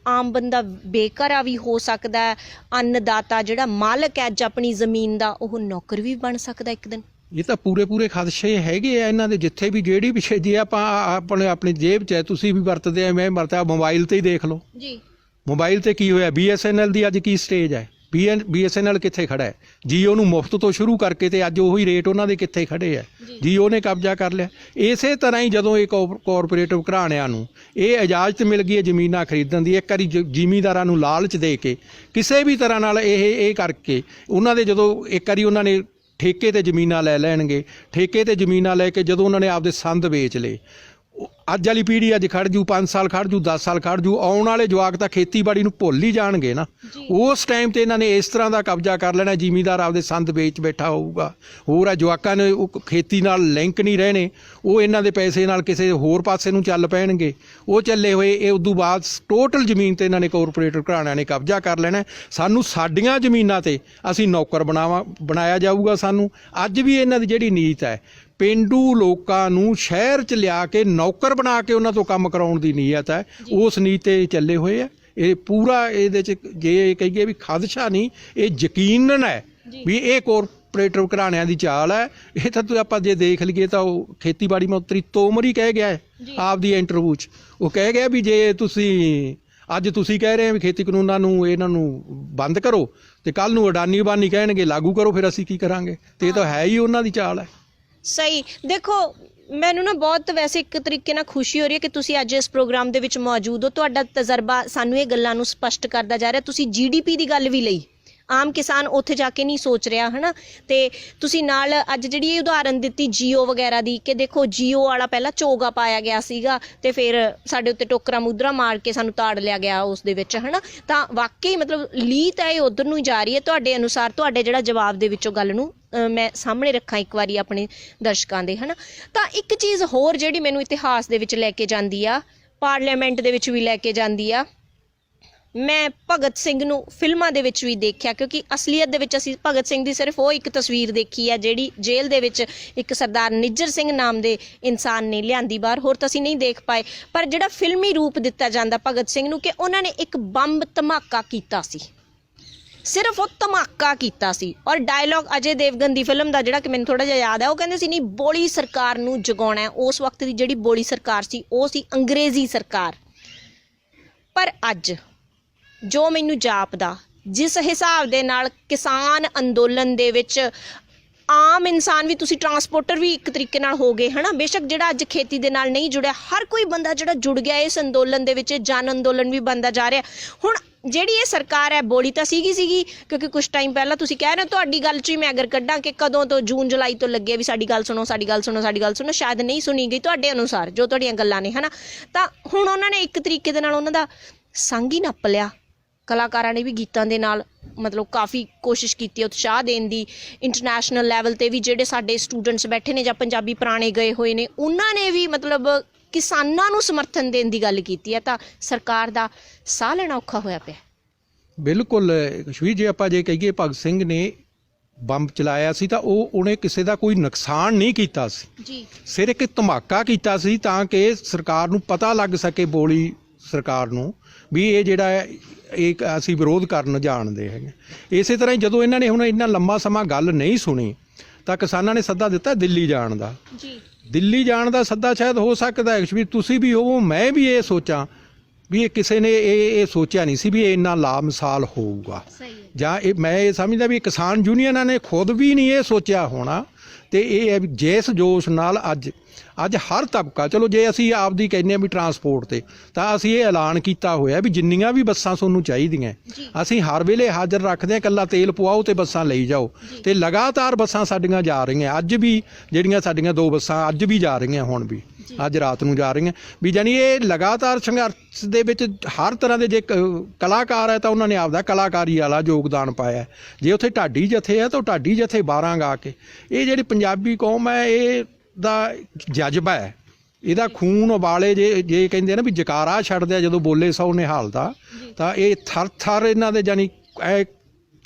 ਆਮ ਬੰਦਾ ਬੇਘਰਾ ਵੀ ਹੋ ਸਕਦਾ ਹੈ। ਅੰਨਦਾਤਾ ਜਿਹੜਾ ਮਾਲਕ ਹੈ ਅੱਜ ਆਪਣੀ ਜ਼ਮੀਨ ਦਾ ਉਹ ਨੌਕਰ ਵੀ ਬਣ ਸਕਦਾ ਇੱਕ ਦਿਨ। ਇਹ ਤਾਂ ਪੂਰੇ ਪੂਰੇ ਖਦਸ਼ੇ ਹੈਗੇ ਆ ਇਹਨਾਂ ਦੇ ਜਿੱਥੇ ਵੀ ਜਿਹੜੀ ਵੀ ਜੇ ਆਪਾਂ ਆਪਣੇ ਆਪਣੀ ਜੇਬ 'ਚ ਹੈ ਤੁਸੀਂ ਵੀ ਵਰਤਦੇ ਆ ਮੈਂ ਵਰਤਿਆ ਮੋਬਾਈਲ ਤੇ ਹੀ ਦੇਖ ਲਓ। ਜੀ। ਮੋਬਾਈਲ ਤੇ ਕੀ ਹੋਇਆ? BSNL ਦੀ ਅੱਜ ਕੀ ਸਟੇਜ ਹੈ? BN BSNL ਕਿੱਥੇ ਖੜਾ ਹੈ? Jio ਨੂੰ ਮੁਫਤ ਤੋਂ ਸ਼ੁਰੂ ਕਰਕੇ ਤੇ ਅੱਜ ਉਹੀ ਰੇਟ ਉਹਨਾਂ ਦੇ ਕਿੱਥੇ ਖੜੇ ਹੈ? ਜੀ। Jio ਨੇ ਕਬਜ਼ਾ ਕਰ ਲਿਆ। ਇਸੇ ਤਰ੍ਹਾਂ ਹੀ ਜਦੋਂ ਇਹ ਕੋਆਪਰੇਟਿਵ ਘਰਾਣਿਆਂ ਨੂੰ ਇਹ ਇਜਾਜ਼ਤ ਮਿਲ ਗਈ ਹੈ ਜ਼ਮੀਨਾਂ ਖਰੀਦਣ ਦੀ ਇੱਕ ਵਾਰੀ ਜ਼ਿਮੀਂਦਾਰਾਂ ਨੂੰ ਲਾਲਚ ਦੇ ਕੇ ਕਿਸੇ ਵੀ ਤਰ੍ਹਾਂ ਨਾਲ ਇਹ ਇਹ ਕਰਕੇ ਉਹਨਾਂ ਦੇ ਜਦੋਂ ਇੱਕ ਵਾਰੀ ਉਹਨਾਂ ਨੇ ਠੇਕੇ ਤੇ ਜ਼ਮੀਨਾਂ ਲੈ ਲੈਣਗੇ ਠੇਕੇ ਤੇ ਜ਼ਮੀਨਾਂ ਲੈ ਕੇ ਜਦੋਂ ਉਹਨਾਂ ਨੇ ਆਪਦੇ ਸੰਦ ਵੇਚ ਲਏ ਅੱਜ ਵਾਲੀ ਪੀੜ੍ਹੀ ਅੱਜ ਖੜ ਜੂ 5 ਸਾਲ ਖੜ ਜੂ 10 ਸਾਲ ਖੜ ਜੂ ਆਉਣ ਵਾਲੇ ਜਵਾਕ ਤਾਂ ਖੇਤੀਬਾੜੀ ਨੂੰ ਭੁੱਲ ਹੀ ਜਾਣਗੇ ਨਾ। ਉਸ ਟਾਈਮ ਤੇ ਇਹਨਾਂ ਨੇ ਇਸ ਤਰ੍ਹਾਂ ਦਾ ਕਬਜ਼ਾ ਕਰ ਲੈਣਾ ਜ਼ਿਮੀਂਦਾਰ ਆਪਦੇ ਸੰਦ ਵੇਚ ਬੈਠਾ ਹੋਊਗਾ। ਹੋਰ ਆ ਜਵਾਕਾਂ ਨੇ ਉਹ ਖੇਤੀ ਨਾਲ ਲਿੰਕ ਨਹੀਂ ਰਹਿਣੇ ਉਹ ਇਹਨਾਂ ਦੇ ਪੈਸੇ ਨਾਲ ਕਿਸੇ ਹੋਰ ਪਾਸੇ ਨੂੰ ਚੱਲ ਪੈਣਗੇ। ਉਹ ਚੱਲੇ ਹੋਏ ਇਹ ਉਦੋਂ ਬਾਅਦ ਟੋਟਲ ਜ਼ਮੀਨ ਤੇ ਇਹਨਾਂ ਨੇ ਕਾਰਪੋਰੇਟਰ ਘਰਾਣਿਆਂ ਨੇ ਕਬਜ਼ਾ ਕਰ ਲੈਣਾ। ਸਾਨੂੰ ਸਾਡੀਆਂ ਜ਼ਮੀਨਾਂ ਤੇ ਅਸੀਂ ਨੌਕਰ ਬਣਾਵਾ ਬਣਾਇਆ ਜਾਊਗਾ ਸਾਨੂੰ। ਅੱਜ ਵੀ ਇਹਨਾਂ ਦੀ ਜਿਹੜੀ ਨੀਤ ਹੈ ਪਿੰਡੂ ਲੋਕਾਂ ਨੂੰ ਸ਼ਹਿਰ ਚ ਲਿਆ ਕੇ ਨੌਕਰ ਬਣਾ ਕੇ ਉਹਨਾਂ ਤੋਂ ਕੰਮ ਕਰਾਉਣ ਦੀ ਨੀਅਤ ਹੈ। ਉਸ ਨੀਤ ਤੇ ਇਹ ਚੱਲੇ ਹੋਏ ਆ। ਇਹ ਪੂਰਾ ਇਹਦੇ ਚ ਜੇ ਕਹੀਏ ਵੀ ਖਦਸ਼ਾ ਨਹੀਂ ਇਹ ਯਕੀਨਨ ਹੈ। ਵੀ ਇਹ ਕੋਰਪੋਰੇਟਿਵ ਘਰਾਣਿਆਂ ਦੀ ਚਾਲ ਹੈ। ਇਹ ਤਾਂ ਤੁਸੀਂ ਆਪਾਂ ਜੇ ਦੇਖ ਲਈਏ ਤਾਂ ਉਹ ਖੇਤੀਬਾੜੀ ਮੰਤਰੀ ਤੋਮਰ ਹੀ ਕਹਿ ਗਿਆ ਹੈ ਜੀ। ਆਪਦੀ ਇੰਟਰਵਿਊ 'ਚ। ਉਹ ਕਹਿ ਗਿਆ ਵੀ ਜੇ ਤੁਸੀਂ ਅੱਜ ਤੁਸੀਂ ਕਹਿ ਰਹੇ ਹੋ ਵੀ ਖੇਤੀ ਕਾਨੂੰਨਾਂ ਨੂੰ ਇਹਨਾਂ ਨੂੰ ਬੰਦ ਕਰੋ ਤੇ ਕੱਲ ਨੂੰ ਅਡਾਨੀ ਬਾਨੀ ਕਹਿਣਗੇ ਲਾਗੂ ਕਰੋ ਫਿਰ ਅਸੀਂ ਕੀ ਕਰਾਂਗੇ? ਤੇ ਇਹ ਤਾਂ ਹੈ ਹੀ ਉਹਨਾਂ ਦੀ ਚਾਲ ਹੈ। ਸਹੀ। ਦੇਖੋ, ਮੈਨੂੰ ਨਾ ਬਹੁਤ ਵੈਸੇ ਇੱਕ ਤਰੀਕੇ ਨਾਲ ਖੁਸ਼ੀ ਹੋ ਰਹੀ ਹੈ ਕਿ ਤੁਸੀਂ ਅੱਜ ਇਸ ਪ੍ਰੋਗਰਾਮ ਦੇ ਵਿੱਚ ਮੌਜੂਦ ਹੋ। ਤੁਹਾਡਾ ਤਜਰਬਾ ਸਾਨੂੰ ਇਹ ਗੱਲਾਂ ਨੂੰ ਸਪਸ਼ਟ ਕਰਦਾ ਜਾ ਰਿਹਾ। ਤੁਸੀਂ ਜੀਡੀਪੀ ਦੀ ਗੱਲ ਵੀ ਲਈ। ਆਮ ਕਿਸਾਨ ਉੱਥੇ ਜਾ ਕੇ ਨਹੀਂ ਸੋਚ ਰਿਹਾ, ਹਨਾ? ਤੇ ਤੁਸੀਂ ਨਾਲ ਅੱਜ ਜਿਹੜੀ ਇਹ ਉਦਾਹਰਨ ਦਿੱਤੀ, ਜੀਓ ਵਗੈਰਾ ਦੀ, ਕਿ ਦੇਖੋ, ਜੀਓ ਵਾਲਾ ਪਹਿਲਾਂ ਚੋਗਾ ਪਾਇਆ ਗਿਆ ਸੀਗਾ ਤੇ ਫਿਰ ਸਾਡੇ ਉੱਤੇ ਟੋਕਰਾ ਮੁਦਰਾ ਮਾਰ ਕੇ ਸਾਨੂੰ ਤਾੜ ਲਿਆ ਗਿਆ ਉਸ ਦੇ ਵਿੱਚ, ਹਨਾ? ਤਾਂ ਵਾਕਈ ਮਤਲਬ ਲੀਤ ਹੈ ਇਹ ਉਧਰ ਨੂੰ ਹੀ ਜਾ ਰਹੀ ਹੈ। ਤੁਹਾਡੇ ਅਨੁਸਾਰ ਤੁਹਾਡੇ ਜਿਹੜਾ ਜਵਾਬ ਦੇ ਵਿੱਚੋਂ ਗੱਲ ਨੂੰ ਮੈਂ ਸਾਹਮਣੇ ਰੱਖਾਂ ਇੱਕ ਵਾਰੀ ਆਪਣੇ ਦਰਸ਼ਕਾਂ ਦੇ, ਹਨਾ? ਤਾਂ ਇੱਕ ਚੀਜ਼ ਹੋਰ ਜਿਹੜੀ ਮੈਨੂੰ ਇਤਿਹਾਸ ਦੇ ਵਿੱਚ ਲੈ ਕੇ ਜਾਂਦੀ ਆ, ਪਾਰਲੀਮੈਂਟ ਦੇ ਵਿੱਚ ਵੀ ਲੈ ਕੇ ਜਾਂਦੀ ਆ, ਮੈਂ ਭਗਤ ਸਿੰਘ ਨੂੰ ਫਿਲਮਾਂ ਦੇ ਵਿੱਚ ਵੀ ਦੇਖਿਆ, ਕਿਉਂਕਿ ਅਸਲੀਅਤ ਦੇ ਵਿੱਚ ਅਸੀਂ ਭਗਤ ਸਿੰਘ ਦੀ ਸਿਰਫ ਉਹ ਇੱਕ ਤਸਵੀਰ ਦੇਖੀ ਆ, ਜਿਹੜੀ ਜੇਲ੍ਹ ਦੇ ਵਿੱਚ ਇੱਕ ਸਰਦਾਰ ਨਿੱਜਰ ਸਿੰਘ ਨਾਮ ਦੇ ਇਨਸਾਨ ਨੇ ਲਿਆਂਦੀ ਬਾਹਰ, ਹੋਰ ਤਾਂ ਅਸੀਂ ਨਹੀਂ ਦੇਖ ਪਾਏ। ਪਰ ਜਿਹੜਾ ਫਿਲਮੀ ਰੂਪ ਦਿੱਤਾ ਜਾਂਦਾ ਭਗਤ ਸਿੰਘ ਨੂੰ ਕਿ ਉਹਨਾਂ ਨੇ ਇੱਕ ਬੰਬ ਧਮਾਕਾ ਕੀਤਾ ਸੀ। ਸਿਰਫ ਉਹ ਧਮਾਕਾ ਕੀਤਾ ਸੀ। ਔਰ ਡਾਇਲੌਗ ਅਜੇ ਦੇਵਗਨ ਦੀ ਫਿਲਮ ਦਾ ਜਿਹੜਾ ਕਿ ਮੈਨੂੰ ਥੋੜਾ ਜਿਹਾ ਯਾਦ ਹੈ ਉਹ ਕਹਿੰਦੇ ਸੀ, ਨਹੀਂ, ਬੋਲੀ ਸਰਕਾਰ ਨੂੰ ਜਗਾਉਣਾ ਹੈ। ਉਸ ਵਕਤ ਦੀ ਜਿਹੜੀ ਬੋਲੀ ਸਰਕਾਰ ਸੀ, ਉਹ ਸੀ ਅੰਗਰੇਜ਼ੀ ਸਰਕਾਰ। ਪਰ ਅੱਜ ਜੋ ਮੈਨੂੰ ਜਾਪਦਾ, ਜਿਸ ਹਿਸਾਬ ਦੇ ਨਾਲ ਕਿਸਾਨ ਅੰਦੋਲਨ ਦੇ ਵਿੱਚ ਆਮ ਇਨਸਾਨ ਵੀ ਤੁਸੀਂ ਟਰਾਂਸਪੋਰਟਰ ਵੀ ਇੱਕ ਤਰੀਕੇ ਨਾਲ ਹੋ ਗਏ, ਹਨਾ? ਬੇਸ਼ੱਕ ਜਿਹੜਾ ਅੱਜ ਖੇਤੀ ਦੇ ਨਾਲ ਨਹੀਂ ਜੁੜਿਆ, ਹਰ ਕੋਈ ਬੰਦਾ ਜਿਹੜਾ ਜੁੜ ਗਿਆ ਇਸ ਅੰਦੋਲਨ ਦੇ ਵਿੱਚ, ਜਨ ਅੰਦੋਲਨ ਵੀ ਬਣਦਾ ਜਾ ਰਿਹਾ। ਹੁਣ ਜਿਹੜੀ ਇਹ ਸਰਕਾਰ ਹੈ, ਬੋਲੀ ਤਾਂ ਸੀਗੀ ਸੀਗੀ, ਕਿਉਂਕਿ ਕੁਝ ਟਾਈਮ ਪਹਿਲਾਂ ਤੁਸੀਂ ਕਹਿ ਰਹੇ ਹੋ, ਤੁਹਾਡੀ ਗੱਲ 'ਚ ਹੀ ਮੈਂ ਅਗਰ ਕੱਢਾਂ ਕਿ ਕਦੋਂ ਤੋਂ ਜੂਨ, ਜੁਲਾਈ ਤੋਂ ਲੱਗੇ ਵੀ ਸਾਡੀ ਗੱਲ ਸੁਣੋ, ਸਾਡੀ ਗੱਲ ਸੁਣੋ, ਸਾਡੀ ਗੱਲ ਸੁਣੋ, ਸ਼ਾਇਦ ਨਹੀਂ ਸੁਣੀ ਗਈ ਤੁਹਾਡੇ ਅਨੁਸਾਰ, ਜੋ ਤੁਹਾਡੀਆਂ ਗੱਲਾਂ ਨੇ, ਹਨਾ? ਤਾਂ ਹੁਣ ਉਹਨਾਂ ਨੇ ਇੱਕ ਤਰੀਕੇ ਦੇ ਨਾਲ ਉਹਨਾਂ ਦਾ ਸੰਗ ਹੀ ਨੱਪ ਲਿਆ। ਕਲਾਕਾਰਾਂ ਨੇ ਵੀ ਗੀਤਾਂ ਦੇ ਨਾਲ ਮਤਲਬ ਕਾਫੀ ਕੋਸ਼ਿਸ਼ ਕੀਤੀ ਉਤਸ਼ਾਹ ਦੇਣ ਦੀ। ਇੰਟਰਨੈਸ਼ਨਲ ਲੈਵਲ ਤੇ ਵੀ ਜਿਹੜੇ ਸਾਡੇ ਸਟੂਡੈਂਟਸ ਬੈਠੇ ਨੇ ਜਾਂ ਪੰਜਾਬੀ ਪੁਰਾਣੇ ਗਏ ਹੋਏ ਨੇ, ਉਹਨਾਂ ਨੇ ਵੀ ਮਤਲਬ ਕਿਸਾਨਾਂ ਨੂੰ ਸਮਰਥਨ ਦੇਣ ਦੀ ਗੱਲ ਕੀਤੀ ਹੈ ਤਾਂ ਸਰਕਾਰ ਦਾ ਸਾਹ ਲੈਣਾ ਔਖਾ ਹੋਇਆ ਪਿਆ। ਬਿਲਕੁਲ ਕਸ਼ਮੀਰ ਜੇ ਆਪਾਂ ਜੇ ਕਹੀਏ ਭਗਤ ਸਿੰਘ ਨੇ ਬੰਬ ਚਲਾਇਆ ਸੀ ਤਾਂ ਉਹ ਉਹਨੇ ਕਿਸੇ ਦਾ ਕੋਈ ਨੁਕਸਾਨ ਨਹੀਂ ਕੀਤਾ ਸੀ। ਜੀ। ਸਿਰ ਇੱਕ ਧਮਾਕਾ ਕੀਤਾ ਸੀ ਤਾਂ ਕਿ ਸਰਕਾਰ ਨੂੰ ਪਤਾ ਲੱਗ ਸਕੇ ਬੋਲੀ ਸਰਕਾਰ ਨੂੰ ਵੀ ਇਹ ਜਿਹੜਾ ਹੈ, ਇਹ ਅਸੀਂ ਵਿਰੋਧ ਕਰਨ ਜਾਣਦੇ ਹੈਗੇ। ਇਸੇ ਤਰ੍ਹਾਂ ਹੀ ਜਦੋਂ ਇਹਨਾਂ ਨੇ ਹੁਣ ਇੰਨਾ ਲੰਮਾ ਸਮਾਂ ਗੱਲ ਨਹੀਂ ਸੁਣੀ ਤਾਂ ਕਿਸਾਨਾਂ ਨੇ ਸੱਦਾ ਦਿੱਤਾ ਦਿੱਲੀ ਜਾਣ ਦਾ। ਜੀ। ਦਿੱਲੀ ਜਾਣ ਦਾ ਸੱਦਾ ਸ਼ਾਇਦ ਹੋ ਸਕਦਾ ਹੈ ਵੀ ਤੁਸੀਂ ਵੀ ਹੋਵੋ ਮੈਂ ਵੀ ਇਹ ਸੋਚਾਂ ਵੀ ਇਹ ਕਿਸੇ ਨੇ ਇਹ ਇਹ ਸੋਚਿਆ ਨਹੀਂ ਸੀ ਵੀ ਇਹ ਇੰਨਾ ਲਾ ਮਿਸਾਲ ਹੋਊਗਾ ਜਾਂ। ਇਹ ਮੈਂ ਇਹ ਸਮਝਦਾ ਵੀ ਕਿਸਾਨ ਯੂਨੀਅਨਾਂ ਨੇ ਖੁਦ ਵੀ ਨਹੀਂ ਇਹ ਸੋਚਿਆ ਹੋਣਾ ਤੇ ਇਹ ਜਿਸ ਜੋਸ਼ ਨਾਲ ਅੱਜ ਅੱਜ ਹਰ ਤਬਕਾ ਚਲੋ ਜੇ ਅਸੀਂ ਆਪਦੀ ਕਹਿੰਦੇ ਆ ਵੀ ਟਰਾਂਸਪੋਰਟ ਤੇ ਤਾਂ ਅਸੀਂ ਇਹ ਐਲਾਨ ਕੀਤਾ ਹੋਇਆ ਵੀ ਜਿੰਨੀਆਂ ਵੀ ਬੱਸਾਂ ਤੁਹਾਨੂੰ ਚਾਹੀਦੀਆਂ। ਅਸੀਂ ਹਰ ਵੇਲੇ ਹਾਜ਼ਰ ਰੱਖਦੇ ਹਾਂ ਕੱਲਾ ਤੇਲ ਪਵਾਓ ਤੇ ਬੱਸਾਂ ਲਈ ਜਾਓ ਤੇ ਲਗਾਤਾਰ ਬੱਸਾਂ ਸਾਡੀਆਂ ਜਾ ਰਹੀਆਂ ਅੱਜ ਵੀ ਜਿਹੜੀਆਂ ਸਾਡੀਆਂ ਦੋ ਬੱਸਾਂ ਅੱਜ ਵੀ ਜਾ ਰਹੀਆਂ ਹੁਣ ਵੀ ਅੱਜ ਰਾਤ ਨੂੰ ਜਾ ਰਹੀਆਂ ਵੀ ਜਾਨੀ ਇਹ ਲਗਾਤਾਰ ਸੰਘਰਸ਼ ਦੇ ਵਿੱਚ ਹਰ ਤਰ੍ਹਾਂ ਦੇ ਜੇ ਕਲਾਕਾਰ ਹੈ ਤਾਂ ਉਹਨਾਂ ਨੇ ਆਪਦਾ ਕਲਾਕਾਰੀ ਵਾਲਾ ਯੋਗਦਾਨ ਪਾਇਆ। ਜੇ ਉੱਥੇ ਢਾਡੀ ਜਥੇ ਹੈ ਤਾਂ ਢਾਡੀ ਜਥੇ 12 ਗਾ ਕੇ ਇਹ ਜਿਹੜੀ ਪੰਜਾਬੀ ਕੌਮ ਹੈ ਇਹ ਦਾ ਜਜ਼ਬਾ ਹੈ। ਇਹਦਾ ਖੂਨ ਉਬਾਲੇ ਜੇ ਜੇ ਕਹਿੰਦੇ ਆ ਨਾ ਵੀ ਜਕਾਰਾ ਛੱਡਦੇ ਆ ਜਦੋਂ ਬੋਲੇ ਸੌ ਨਿਹਾਲਦਾ ਤਾਂ ਇਹ ਥਰ ਥਰ ਇਹਨਾਂ ਦੇ ਜਾਨੀ ਐ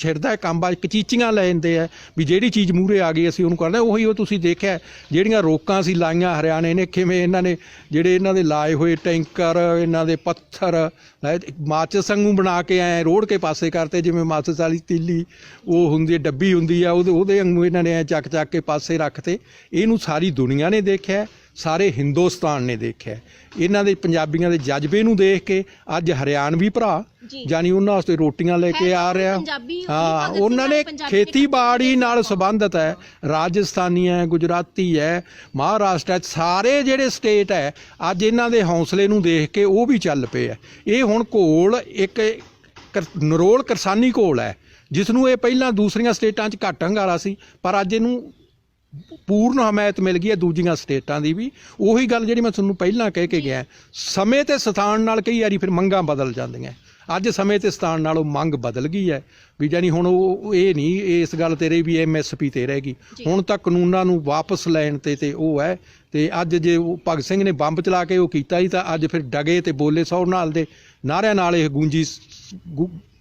ਛਿੜਦਾ ਹੈ, ਕੰਬਾ ਕਚੀਚੀਆਂ ਲੈ ਜਾਂਦੇ ਆ, ਵੀ ਜਿਹੜੀ ਚੀਜ਼ ਮੂਹਰੇ ਆ ਗਈ ਅਸੀਂ ਉਹਨੂੰ ਕਰਦੇ ਉਹੀ ਉਹ ਤੁਸੀਂ ਦੇਖਿਆ, ਜਿਹੜੀਆਂ ਰੋਕਾਂ ਸੀ ਲਾਈਆਂ ਹਰਿਆਣੇ ਨੇ, ਕਿਵੇਂ ਇਹਨਾਂ ਨੇ, ਜਿਹੜੇ ਇਹਨਾਂ ਦੇ ਲਾਏ ਹੋਏ ਟੈਂਕਰ, ਇਹਨਾਂ ਦੇ ਪੱਥਰ ਲਾਏ ਮਾਚਿਸ ਸੰਗੂ ਬਣਾ ਕੇ ਐ ਰੋੜ ਕੇ ਪਾਸੇ ਕਰਤੇ, ਜਿਵੇਂ ਮਾਚਿਸ ਵਾਲੀ ਤੀਲੀ, ਉਹ ਹੁੰਦੀ ਹੈ, ਡੱਬੀ ਹੁੰਦੀ ਆ, ਉਹਦੇ ਉਹਦੇ ਵਾਂਗੂ ਇਹਨਾਂ ਨੇ ਐ ਚੱਕ ਚੱਕ ਕੇ ਪਾਸੇ ਰੱਖਤੇ। ਇਹਨੂੰ ਸਾਰੀ ਦੁਨੀਆ ਨੇ ਦੇਖਿਆ। ਸਾਰੇ ਹਿੰਦੁਸਤਾਨ ਨੇ ਦੇਖਿਆ ਇਹਨਾਂ ਦੇ ਪੰਜਾਬੀਆਂ ਦੇ ਜਜ਼ਬੇ ਨੂੰ ਦੇਖ ਕੇ ਅੱਜ ਹਰਿਆਣਵੀ ਭਰਾ। ਜਾਨੀ ਉਹਨਾਂ ਵਾਸਤੇ ਰੋਟੀਆਂ ਲੈ ਕੇ ਆ ਰਿਹਾ। ਹਾਂ ਉਹਨਾਂ ਨੇ ਖੇਤੀਬਾੜੀ ਨਾਲ ਸੰਬੰਧਤ ਹੈ। ਰਾਜਸਥਾਨੀ ਹੈ ਗੁਜਰਾਤੀ ਹੈ ਮਹਾਰਾਸ਼ਟਰ ਹੈ ਸਾਰੇ ਜਿਹੜੇ ਸਟੇਟ ਹੈ ਅੱਜ ਇਹਨਾਂ ਦੇ ਹੌਸਲੇ ਨੂੰ ਦੇਖ ਕੇ ਉਹ ਵੀ ਚੱਲ ਪਏ ਹੈ। ਇਹ ਹੁਣ ਘੋਲ ਇੱਕ ਨਰੋਲ ਕਿਰਸਾਨੀ ਘੋਲ ਹੈ ਜਿਸ ਨੂੰ ਇਹ ਪਹਿਲਾਂ ਦੂਸਰੀਆਂ ਸਟੇਟਾਂ 'ਚ ਘੱਟ ਹੰਗਾਰਾ ਸੀ ਪਰ ਅੱਜ ਇਹਨੂੰ ਪੂਰਨ ਹਮਾਇਤ ਮਿਲ ਗਈ ਹੈ ਦੂਜੀਆਂ ਸਟੇਟਾਂ ਦੀ ਵੀ। ਉਹੀ ਗੱਲ ਜਿਹੜੀ ਮੈਂ ਤੁਹਾਨੂੰ ਪਹਿਲਾਂ ਕਹਿ ਕੇ ਗਿਆ ਸਮੇਂ ਤੇ ਸਥਾਨ ਨਾਲ ਕਈ ਵਾਰੀ ਫਿਰ ਮੰਗਾਂ ਬਦਲ ਜਾਂਦੀਆਂ। ਅੱਜ ਸਮੇਂ ਤੇ ਸਥਾਨ ਨਾਲ ਉਹ ਮੰਗ ਬਦਲ ਗਈ ਹੈ। ਵੀ ਜਾਨੀ ਹੁਣ ਉਹ ਇਹ ਨਹੀਂ ਇਸ ਗੱਲ ਤੇ ਰਹੀ ਵੀ ਐਮਐਸਪੀ ਤੇ ਰਹੇਗੀ ਜੀ। ਹੁਣ ਤਾਂ ਕਾਨੂੰਨਾਂ ਨੂੰ ਵਾਪਸ ਲੈਣ ਤੇ ਤੇ ਉਹ ਹੈ। ਤੇ ਅੱਜ ਜੇ ਭਗਤ ਸਿੰਘ ਨੇ ਬੰਬ ਚਲਾ ਕੇ ਉਹ ਕੀਤਾ ਹੀ ਤਾਂ ਅੱਜ ਫਿਰ ਡਗੇ ਤੇ ਬੋਲੇ ਸੌ ਨਾਲ ਦੇ। ਨਾਰਿਆਂ ਨਾਲ ਇਹ ਗੂੰਜੀ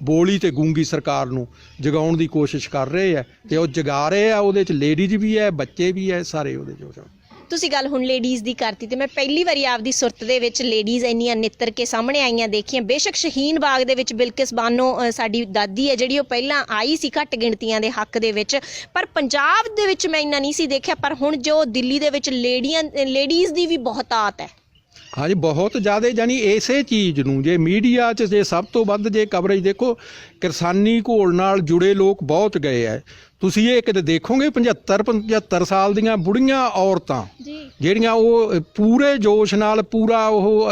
ਬੋਲੀ ਤੇ ਗੂੰਗੀ ਸਰਕਾਰ ਨੂੰ ਜਗਾਉਣ ਦੀ ਕੋਸ਼ਿਸ਼ ਕਰ ਰਹੇ ਆ ਤੇ ਉਹ ਜਗਾ ਰਹੇ ਆ, ਉਹਦੇ ਚ ਲੇਡੀਜ਼ ਵੀ ਹੈ, ਬੱਚੇ ਵੀ ਹੈ, ਸਾਰੇ ਉਹਦੇ ਚ ਤੁਸੀਂ ਗੱਲ ਹੁਣ ਲੇਡੀਜ਼ ਦੀ ਕਰਤੀ ਤੇ ਮੈਂ ਪਹਿਲੀ ਵਾਰੀ ਆਪਦੀ ਸੁਰਤ ਦੇ ਵਿੱਚ ਲੇਡੀਜ਼ ਇੰਨੀਆਂ ਨਿੱਤਰ ਕੇ ਸਾਹਮਣੇ ਆਈਆਂ ਦੇਖੀਆਂ। ਬੇਸ਼ੱਕ ਸ਼ਹੀਨ ਬਾਗ ਦੇ ਵਿੱਚ ਬਿਲਕਿਸ ਬਾਨੋ ਸਾਡੀ ਦਾਦੀ ਹੈ, ਜਿਹੜੀ ਉਹ ਪਹਿਲਾਂ ਆਈ ਸੀ ਘੱਟ ਗਿਣਤੀਆਂ ਦੇ ਹੱਕ ਦੇ ਵਿੱਚ। ਪਰ ਪੰਜਾਬ ਦੇ ਵਿੱਚ ਮੈਂ ਇੰਨਾ ਨਹੀਂ ਸੀ ਦੇਖਿਆ, ਪਰ ਹੁਣ ਜੋ ਦਿੱਲੀ ਦੇ ਵਿੱਚ ਲੇਡੀਆਂ ਲੇਡੀਜ਼ ਦੀ ਵੀ ਬਹੁਤਾਤ ਹੈ। ਹਾਂਜੀ ਬਹੁਤ ਜ਼ਿਆਦਾ ਜਾਨੀ ਇਸੇ ਚੀਜ਼ ਨੂੰ ਜੇ ਮੀਡੀਆ 'ਚ ਜੇ ਸਭ ਤੋਂ ਵੱਧ ਜੇ ਕਵਰੇਜ ਦੇਖੋ ਕਿਰਸਾਨੀ ਘੋਲ ਨਾਲ ਜੁੜੇ ਲੋਕ ਬਹੁਤ ਗਏ ਐ। ਤੁਸੀਂ ਇਹ ਕਿਤੇ ਦੇਖੋਗੇ 75 75 ਸਾਲ ਦੀਆਂ ਬੁੜੀਆਂ ਔਰਤਾਂ ਜਿਹੜੀਆਂ ਉਹ ਪੂਰੇ ਜੋਸ਼ ਨਾਲ ਪੂਰਾ ਉਹ